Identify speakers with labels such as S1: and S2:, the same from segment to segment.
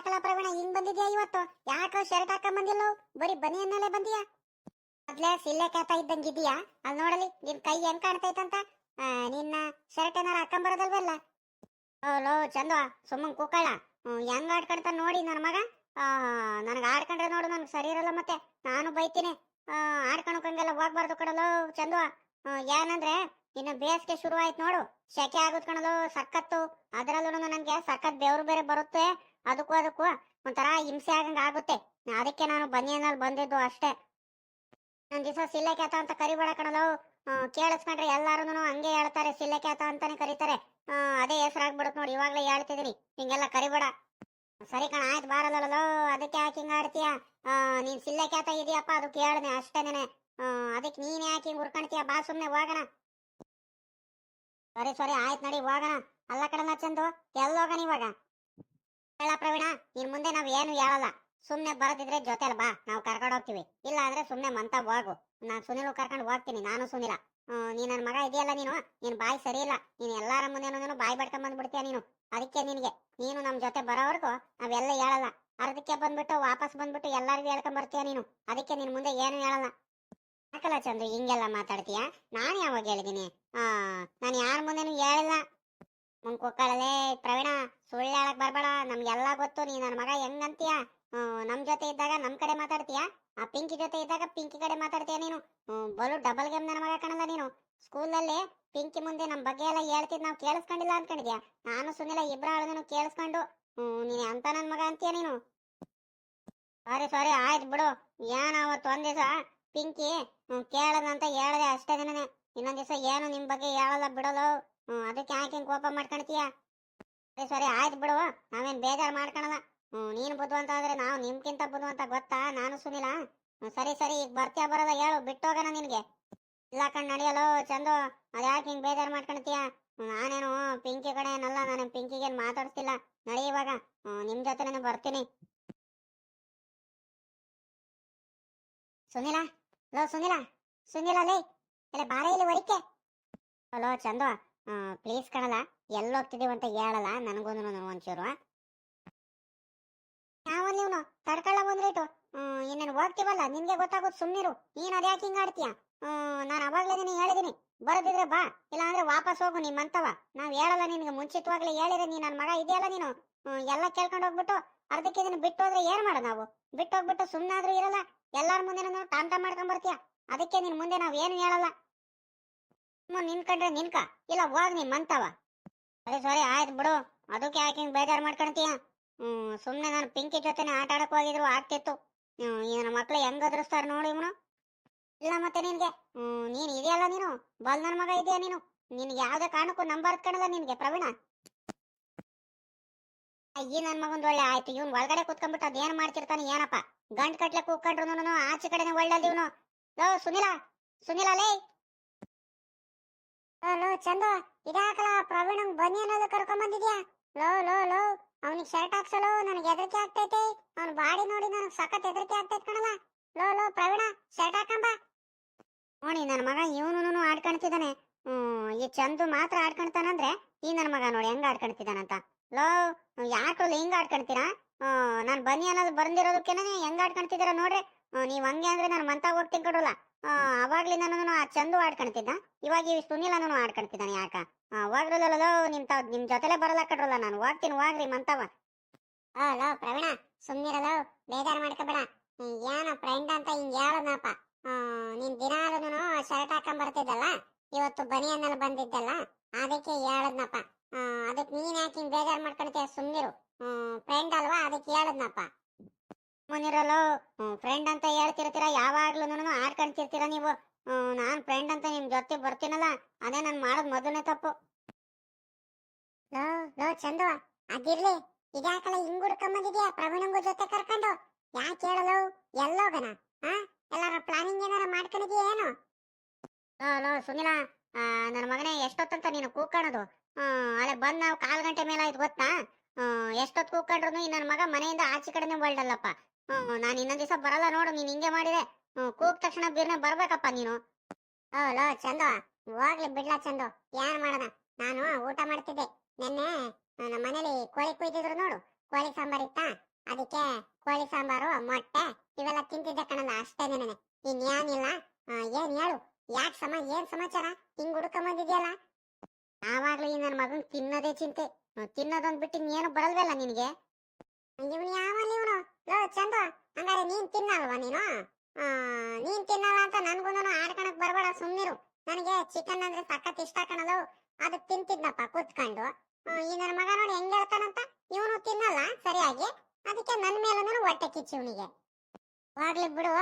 S1: ಯಾಕಲ್ಲ ಪ್ರವೀಣ ಹಿಂಗ್ ಬಂದಿದ್ಯಾ ಇವತ್ತು? ಯಾಕ ಶರ್ಟ್ ಹಾಕೊಂಡ್ ಬಂದಿಲ್ಲ? ಬರೀ ಬನಿಯನ್ನಲ್ಲೇ ಬಂದಿಯಾ? ಮೊದ್ಲೇ ಸಿಲ್ಲೆ ಕ್ಯಾತ ಇದ್ದಂಗಿದೀಯಾ ಅಲ್ಲಿ ನೋಡಲಿ ನಿನ್ ಕೈ ಹೆಂಗ್ ಕಾಣ್ತೈತಂತ? ನಿನ್ನ ಶರ್ಟ್ ಏನಾರ ಹಾಕೊಂಡ್ ಬರೋದಲ್ವಲ್ಲ? ಲೋ ಚಂದ ಸುಮ್ಮನ್ ಕೂಕಳ ಹೆಂಗ್ ಆಡ್ಕೊಂತ ನೋಡಿ ನನ್ನ ಮಗ. ನನಗೆ ಆಡ್ಕೊಂಡ್ರೆ ನೋಡು, ನನ್ಗೆ ಸರಿ ಇರಲ್ಲ ಮತ್ತೆ. ನಾನು ಬೈತೀನಿ. ಆಡ್ಕೊಳಕಂಗೆಲ್ಲ ಹೋಗ್ಬಾರ್ದು ಕಣಲು ಚಂದ ಏನಂದ್ರೆ, ಇನ್ನು ಬೇಸಿಗೆ ಶುರು ಆಯ್ತು ನೋಡು. ಶೆಕೆ ಆಗುತ್ತೆ ಕಣಲು, ಸಖತ್ತು. ಅದರಲ್ಲೂ ನನಗೆ ಸಖತ್ ಬೆವರು ಬೇರೆ ಬರುತ್ತೆ. ಅದಕ್ಕೂ ಅದಕ್ಕೂ ಒಂಥರ ಹಿಂಸೆ ಆಗಂಗ ಆಗುತ್ತೆ. ಅದಕ್ಕೆ ನಾನು ಬನಿಯನಲ್ಲಿ ಬಂದಿದ್ದು ಅಷ್ಟೇ. ನನ್ ದಿವಸ ಸಿಲ್ಲೆ ಕ್ಯಾತ ಅಂತ ಕರಿಬೇಡ ಕಣಲೋ. ಕೇಳಿಸ್ಕೊಂಡ್ರೆ ಎಲ್ಲಾರು ಹಂಗೆ ಹೇಳ್ತಾರೆ. ಸಿಲ್ಲೆ ಕ್ಯಾತ ಅಂತಾನೆ ಕರೀತಾರೆ. ಅದೇ ಹೆಸರಾಗ್ಬಿಡುತ್ತೆ ನೋಡಿ, ಇವಾಗ್ಲೇ ಹೇಳ್ತಿದೀನಿ. ಹಿಂಗೆಲ್ಲ ಕರಿಬೇಡ. ಸರಿ ಕಣ, ಆಯ್ತು ಬಾರಲ್ಲೋ ಅದಕ್ಕೆ ಯಾಕೆ ಹಿಂಗ ಆಡ್ತೀಯ? ನೀನ್ ಸಿಲ್ಲೆ ಕ್ಯಾತ ಇದೆಯಪ್ಪ ಅದಕ್ಕೆ ಹೇಳ್ದೆ ಅಷ್ಟೇನೆ ಅದಕ್ಕೆ ನೀನೆ ಯಾಕೆ ಹಿಂಗೆ ಉರ್ಕೊಂಡ್ತೀಯ ಬಾ ಸುಮ್ನೆ, ಹೋಗೋಣ. ಸರಿ ಸರಿ, ಆಯ್ತು ನಡಿ, ಹೋಗೋಣ. ಅಲ್ಲ ಕಡಲ ಚಂದು ಎಲ್ಲೋಗಣ ಇವಾಗ? ಹೇಳ ಪ್ರವೀಣ ಇನ್ ಮುಂದೆ ನಾವ್ ಏನು ಹೇಳಲ್ಲ. ಸುಮ್ನೆ ಬರದಿದ್ರೆ ಜೊತೆಲ್ ಬಾ, ನಾವು ಕರ್ಕೊಂಡು ಹೋಗ್ತೀವಿ. ಇಲ್ಲ ಅಂದ್ರೆ ಸುಮ್ನೆ ಮಂತ ಹೋಗು. ನಾನ್ ಸುನಿಲ್ ಕರ್ಕೊಂಡು ಹೋಗ್ತೀನಿ, ನಾನು ಸುನಿಲ. ನೀ ನನ್ ಮಗ ಇದೆಯಲ್ಲ ನೀನು? ನೀನ್ ಬಾಯಿ ಸರಿ ಇಲ್ಲ. ನೀನ್ ಎಲ್ಲಾರ ಮುಂದೆ ಬಾಯಿ ಬಡ್ಕೊಂಡ್ ಬಂದ್ಬಿಡ್ತೀಯ ನೀನು? ಅದಕ್ಕೆ ನಿನಗೆ. ನೀನು ನಮ್ ಜೊತೆ ಬರೋವರೆಗೂ ನಾವೆಲ್ಲ ಹೇಳಲ್ಲ. ಅರ್ಧಕ್ಕೆ ಬಂದ್ಬಿಟ್ಟು ವಾಪಸ್ ಬಂದ್ಬಿಟ್ಟು ಎಲ್ಲಾರ್ಗು ಹೇಳ್ಕೊಂಡ್ ಬರ್ತೀಯ ನೀನು? ಅದಕ್ಕೆ ನಿನ್ ಮುಂದೆ ಏನು ಹೇಳಲ್ಲ. ಯಾಕಲ್ಲ ಚಂದ್ರು, ಹಿಂಗೆಲ್ಲ ಮಾತಾಡ್ತೀಯ? ನಾನ್ ಯಾವಾಗ ಹೇಳಿದೀನಿ? ಆ ನಾನು ಯಾರ ಮುಂದೆನೂ ಹೇಳಿಲ್ಲ. ಮುಂಕೋಕ್ಕಳಲೆ ಪ್ರವೀಣ. ಸುಳ್ಳು ಹೇಳಕ್ ಬರ್ಬೇಡ. ನಮ್ಗೆಲ್ಲ ಗೊತ್ತು. ನೀ ನನ್ನ ಮಗ ಹೆಂಗಂತೀಯ ನಮ್ ಜೊತೆ ಇದ್ದಾಗ ನಮ್ ಕಡೆ ಮಾತಾಡ್ತೀಯ? ಆ ಪಿಂಕಿ ಜೊತೆ ಇದ್ದಾಗ ಪಿಂಕಿ ಕಡೆ ಮಾತಾಡ್ತೀಯ ನೀನು? ಬಲು ಡಬಲ್ ಗೇಮ್ ನನ್ನ ಮಗ ಕಾಣಲ್ಲ ನೀನು. ಸ್ಕೂಲಲ್ಲಿ ಪಿಂಕಿ ಮುಂದೆ ನಮ್ಮ ಬಗ್ಗೆ ಎಲ್ಲ ಹೇಳ್ತಿದ್ ನಾವು ಕೇಳಿಸ್ಕೊಂಡಿಲ್ಲ ಅನ್ಕೊಂಡಿದ್ಯಾ? ನಾನು ಸುನಿಲ ಇಬ್ರಾಳದನ್ನು ಕೇಳಿಸ್ಕೊಂಡು ನೀನು ಅಂತ ನನ್ ಮಗ ಅಂತೀಯ ನೀನು? ಸಾರಿ ಸಾರಿ, ಆಯ್ತು ಬಿಡು. ಏನ ಅವತ್ತು ಒಂದ್ ದಿವಸ ಪಿಂಕಿ ಕೇಳದಂತ ಹೇಳದೆ ಅಷ್ಟೇ ದಿನನೇ. ಇನ್ನೊಂದ್ ದಿವಸ ಏನು ನಿಮ್ ಬಗ್ಗೆ ಹೇಳಲ್ಲ ಬಿಡಲು ಹ್ಮ್, ಅದಕ್ಕೆ ಯಾಕೆ ಕೋಪ ಮಾಡ್ಕೊಳ್ತೀಯ ಸರಿ ಸರಿ, ಆಯ್ತು ಬಿಡು. ನಾವೇನ್ ಬೇಜಾರ್ ಮಾಡ್ಕೊಳಲ್ಲ ನೀನ್ ಬುದ್ಧವಂತ ಆದ್ರೆ ನಾವು ನಿಮ್ಗಿಂತ ಬುದ್ಧವಂತ ಗೊತ್ತಾ? ನಾನು ಸುನಿಲ. ಸರಿ ಸರಿ, ಈಗ ಬರ್ತೀಯ ಬರಲ್ಲ ಹೇಳು, ಬಿಟ್ಟೋಗೋಣ ನಿನ್ಗೆ. ಇಲ್ಲ ಕಣ್ ನಡೆಯಲು ಚಂದು ಅದ್ಯಾಕೆ ಹಿಂಗ್ ಬೇಜಾರ್ ಮಾಡ್ಕೊಳ್ತೀಯ ನಾನೇನು ಪಿಂಕಿ ಕಡೆ ಏನಲ್ಲ ನಾನು ಪಿಂಕಿಗೇನು ಮಾತಾಡ್ಸ್ತಿಲ್ಲ. ನಡಿ ಇವಾಗ. ನಿಮ್ ಜೊತೆ ಬರ್ತೀನಿ. ಸುನಿಲ? ಲೋ, ಸುನಿಲ? ಸುನಿಲ ಲೇ ಇಲ್ಲ ಬಾರ ಇಲ್ಲಿ ಒರಿಕೆ ಹಲೋ ಚಂದು. ಪ್ಲೀಸ್ ಕಣಲ್ಲ. ಎಲ್ಲಿ ಹೋಗ್ತಿದೀವಿ ಅಂತ ಹೇಳಲ್ಲ ನನಗೊಂದು ಒಂಚೂರು. ಯಾವ ನೀವು ತಡ್ಕೊಳ್ಳ ಬಂದ್ರಿಟ್ಟು ಇನ್ನೇನು ಹೋಗ್ತೀವಲ್ಲ ನಿನ್ಗೆ ಗೊತ್ತಾಗೋದು ಸುಮ್ಮನಿರು ನೀನ್ ಅದ್ಯಾಕೆ ಹಿಂಗ ಆಡ್ತೀಯ? ನಾನು ಅವಾಗ್ಲೇ ನಿನಗೆ ಹೇಳಿದೀನಿ. ಬರದಿದ್ರೆ ಬಾ ಇಲ್ಲ ಅಂದ್ರೆ ವಾಪಸ್ ಹೋಗು ನಿಮ್ಮಂತವ. ನಾವ್ ಹೇಳಲ್ಲ ನಿನ್ಗೆ, ಮುಂಚಿತವಾಗ್ಲೇ ಹೇಳಿದ್ರೆ ನೀನ್ ನನ್ನ ಮಗ ಇದೆಯಲ್ಲ ನೀನು. ಎಲ್ಲ ಕೇಳ್ಕೊಂಡು ಹೋಗ್ಬಿಟ್ಟು ಅರ್ಧಕ್ಕೆ ಇದನ್ನ ಬಿಟ್ಟು ಹೋದ್ರೆ ಏನ್ ಮಾಡ ನಾವು? ಬಿಟ್ಟು ಹೋಗ್ಬಿಟ್ಟು ಸುಮ್ಮನಾದ್ರೂ ಇರಲ್ಲ, ಎಲ್ಲಾರ ಮುಂದೆ ಟಾಮ್ ಟಾಮ್ ಮಾಡ್ಕೊಂಡ್ ಬರ್ತೀಯ ಅದಕ್ಕೆ ನಿನ್ ಮುಂದೆ ನಾವ್ ಏನು ಹೇಳಲ್ಲ? ನಿನ್ ಕಂಡ್ರೆ ನಿನ್ಕ. ಇಲ್ಲ, ಹೋಗ್ ನಿಮ್ಮಂತವ. ಸರಿ ಆಯ್ತು ಬಿಡು. ಅದಕ್ಕೆ ಯಾಕೆ ಹಿಂಗೆ ಬೇಜಾರ್ ಮಾಡ್ಕೊಳ್ತೀಯ ಹ್ಞೂ ಸುಮ್ಮನೆ ನಾನು ಪಿಂಕಿ ಜೊತೆನೆ ಆಟ ಆಡಕ್ಕೆ ಹೋಗಿದ್ರು, ಆಗ್ತಿತ್ತು. ನನ್ನ ಮಕ್ಳು ಹೆಂಗ್ ಅದ್ರಸ್ತಾರ ನೋಡಿ ಇವನು. ಇಲ್ಲ ಮತ್ತೆ ನಿನಗೆ. ನೀನ್ ಇದೆಯಲ್ಲ ನೀನು? ಬಲ್ ನನ್ ಮಗ ಇದೆಯಾ ನೀನು? ನಿನಗೆ ಯಾವ್ದೇ ಕಾರಣಕ್ಕೂ ನಂಬರ್ ಕಣಲ್ಲ ನಿನ್ಗೆ, ಪ್ರವೀಣ? ಈ ನನ್ ಮಗಂದು ಒಳ್ಳೆ ಆಯ್ತು. ಇವ್ನ್ ಒಳಗಡೆ ಕುತ್ಕೊಂಡ್ಬಿಟ್ಟು ಅದೇನ್ ಮಾಡ್ತಿರ್ತಾನೆ, ಏನಪ್ಪ? ಗಂಟ್ ಕಟ್ಲೆ ಕೂತ್ಕೊಂಡ್ರು ಆಚೆ ಕಡೆನೆ ಇವನು ಲೋ, ಸುನಿಲ ಸುನಿಲ ಲೇ. ಲೋ ಚಂದ. ಇದಾಕಲ ಪ್ರವೀಣಂಗ್ ಬನ್ನಿ ಅನ್ನೋದು ಕರ್ಕೊಂಡ್ ಬಂದಿದ್ಯಾ ಲೋ ಲೋ ಲೋ ಅವನಿಗೆ ಶರ್ಟ್ ಹಾಕ್ಸಲು ನನಗೆ ಹೆದರಿಕೆ ಆಗ್ತೈತೆ. ಅವ್ನ ಬಾಡಿ ನೋಡಿ ನನಗೆ ಸಖತ್ ಹೆದರಿಕೆ ಆಗ್ತೈತೆ ಕಣಲ್ಲ ಲೋ ಲೋ ಪ್ರವೀಣ ಶರ್ಟ್ ಹಾಕಂಬ. ನೋಡಿ ನನ್ನ ಮಗ ಇವನು ಆಡ್ಕೊಳ್ತಿದ್ದಾನೆ ಹ್ಮ್ ಈ ಚಂದು ಮಾತ್ರ ಆಡ್ಕೊಳ್ತಾನಂದ್ರೆ ಈ ನನ್ನ ಮಗ ನೋಡಿ ಹೆಂಗ್ ಆಡ್ಕೊಳ್ತಿದ್ದಾನಂತ ಲೋ ಯಾಕೆ ಹಿಂಗ್ ಆಡ್ಕೊಳ್ತೀರಾ ನಾನು ಬನ್ನಿ ಅನ್ನೋದು ಬಂದಿರೋದಕ್ಕೇನೆ ಹೆಂಗ್ ಆಡ್ಕೊಳ್ತಿದ್ದೀರಾ ನೋಡ್ರಿ. ಹ್ಮ್, ನೀವ್ ಹಂಗೆ ಅಂದ್ರೆ ನಾನು ಮಂತಾಗ ಹೋಗ್ತೀನಿ ಕೊಡಲ್ಲ ಅವಾಗ್ಲಿಂದ ನಾನು ಆ ಚಂದು ಆಡ್ಕೊಂತಿದ್ದ ಇವಾಗ ಈ ಸುನಿಲನು ಆಡ್ಕೊಂತಿದ್ದಾನೆ ಯಾಕ? ಹೋಗ್ರಲ್ಲ ನಿಮ್ ತಾವ್, ನಿಮ್ ಜೊತೆಲೆ ಬರಲ್ಲ ಕಡ್ರಲ್ಲ ನಾನು. ಹೋಗ್ತೀನಿ ಹೋಗ್ರಿ ಮಂತವ. ಲೋ, ಪ್ರವೀಣ ಸುಮ್ನಿರಲ್ಲ ಬೇಜಾರ್ ಮಾಡ್ಕೋಬೇಡ. ಏನೋ ಫ್ರೆಂಡ್ ಅಂತ ಹಿಂಗ್ ಹೇಳದ್ನಪ್ಪ ನೀನ್ ದಿನಾಲೂ ಶರ್ಟ್ ಹಾಕೊಂಡ್ ಬರ್ತಿದ್ದಲ್ಲ ಇವತ್ತು ಬನಿಯನ್ನಲ್ಲಿ ಬಂದಿದ್ದಲ್ಲ? ಅದಕ್ಕೆ ಹೇಳದ್ನಪ್ಪ ಅದಕ್ಕೆ ನೀನ್ ಯಾಕೆ ಹಿಂಗ್ ಬೇಜಾರ್ ಮಾಡ್ಕೊಳ್ತೀಯ ಸುಮ್ನಿರು? ಫ್ರೆಂಡ್ ಅಲ್ವಾ? ಅದಕ್ಕೆ ಹೇಳದ್ನಪ್ಪ ಮುನಿರಲ್ಲ ಫ್ರೆಂಡ್ ಅಂತ ಹೇಳ್ತಿರ್ತೀರ ಯಾವಾಗ್ಲೂ ಆಡ್ಕೊಂತಿರ್ತೀರ ನೀವು? ನಾನ್ ಫ್ರೆಂಡ್ ಅಂತ ನಿಮ್ ಜೊತೆ ಬರ್ತೀನಲ್ಲ, ಅದೇ ನಾನು ಮಾಡೋದ್ ಮೊದಲನೇ ತಪ್ಪು. ಲೋ ಲೋ, ಚಂದು, ಅದಿರ್ಲಿ. ಇದ್ಯಾಕಲ್ಲ ಹಿಂಗ್ ಹುಡ್ಕೊಂಬಂದಿದ್ಯಾ ಪ್ರವೀಣಂಗು ಜೊತೆ ಕರ್ಕೊಂಡು? ಯಾಕೆ ಹೇಳಲು ಎಲ್ಲೋಗನ ಹಾ ಎಲ್ಲಾರ ಪ್ಲಾನಿಂಗ್ ಏನಾರ ಮಾಡ್ಕೊಂಡಿದ್ಯಾ ಏನು? ಲೋ ಲೋ, ಸುನಿಲ ನನ್ನ ಮಗನೇ ಎಷ್ಟೊತ್ತಂತ ನೀನು ಕೂಕಾಣೋದು? ಅಲ್ಲೇ ಬಂದ್ ನಾವು ಕಾಲ್ ಗಂಟೆ ಮೇಲೆ ಆಯ್ತು ಗೊತ್ತಾ ಎಷ್ಟೊತ್ತು ಕೂಕೊಂಡ್ರು ನನ್ನ ಮಗ ಮನೆಯಿಂದ ಆಚೆ ಕಡೆನೇ ಒಳ್ದಲ್ಲಪ್ಪ ನಾನು ಇನ್ನೊಂದ್ ದಿವಸ ಬರಲ್ಲ ನೋಡು, ನೀನ್ ಹಿಂಗೆ ಮಾಡಿದೆ. ಕೂಗ್ ತಕ್ಷಣ ಬೀರ್ನ ಬರ್ಬೇಕಪ್ಪ ನೀನು. ಲೋ, ಚಂದು, ಹೋಗ್ಲಿ ಬಿಡ್ಲ ಚಂದು, ಏನ್ ಮಾಡೋಣ ನಾನು ಊಟ ಮಾಡ್ತಿದ್ದೆ. ನಿನ್ನೆ ನಮ್ಮ ಮನೇಲಿ ಕೋಳಿ ಕುಯ್ತಿದ್ರು ನೋಡು, ಕೋಳಿ ಸಾಂಬಾರ್ ಇತ್ತ? ಅದಕ್ಕೆ ಕೋಳಿ ಸಾಂಬಾರು, ಮೊಟ್ಟೆ, ಇವೆಲ್ಲ ತಿಂತಿದ್ದೆ ಕಣಲ್ಲ, ಅಷ್ಟೇ ನೆನೆ ಏನಿಲ್ಲ ಏನ್ ಹೇಳು? ಯಾಕೆ ಸಮ, ಏನ್ ಸಮಾಚಾರ? ಹಿಂಗ್ ಹುಡ್ಕೊಂಬಂದಿದ್ಯಲ್ಲ ಯಾವಾಗ್ಲೂ ಈ ನನ್ನ ಮಗನ್ ತಿನ್ನೋದೇ ಚಿಂತೆ. ತಿನ್ನೋದೊಂದ್ ಬಿಟ್ಟು ಇನ್ನೇನು ಬರಲ್ವಲ್ಲ ನಿನಗೆ? ಇವನು ಯಾವಲ್ಲಿ ಇವನು? ಲೋ ಚಂದ ಹಂಗಾರೆ ನೀನ್ ತಿನ್ನಲ್ವಾ ನೀನು? ನೀನ್ ತಿನ್ನಲ್ಲ ಅಂತ ನನ್ಗೂ ಆಡ್ಕಣಕ್ ಬರ್ಬೇಡ, ಸುಮ್ನಿರು. ನನಗೆ ಚಿಕನ್ ಅಂದ್ರೆ ಸಖತ್ ಇಷ್ಟ ಕಣದು ಅದು ತಿಂತಿದ್ನಪ್ಪ ಕೂತ್ಕೊಂಡು. ಈ ನನ್ನ ಮಗ ನೋಡಿ ಹೆಂಗ್ ಹೇಳ್ತಾನಂತ? ಇವನು ತಿನ್ನಲ್ಲ, ಸರಿಯಾಗಿ. ಅದಕ್ಕೆ ನನ್ ಮೇಲೂ ಹೊಟ್ಟೆ ಕಿಚ್ಚು ಇವನಿಗೆ. ಹೋಗ್ಲಿ ಬಿಡು,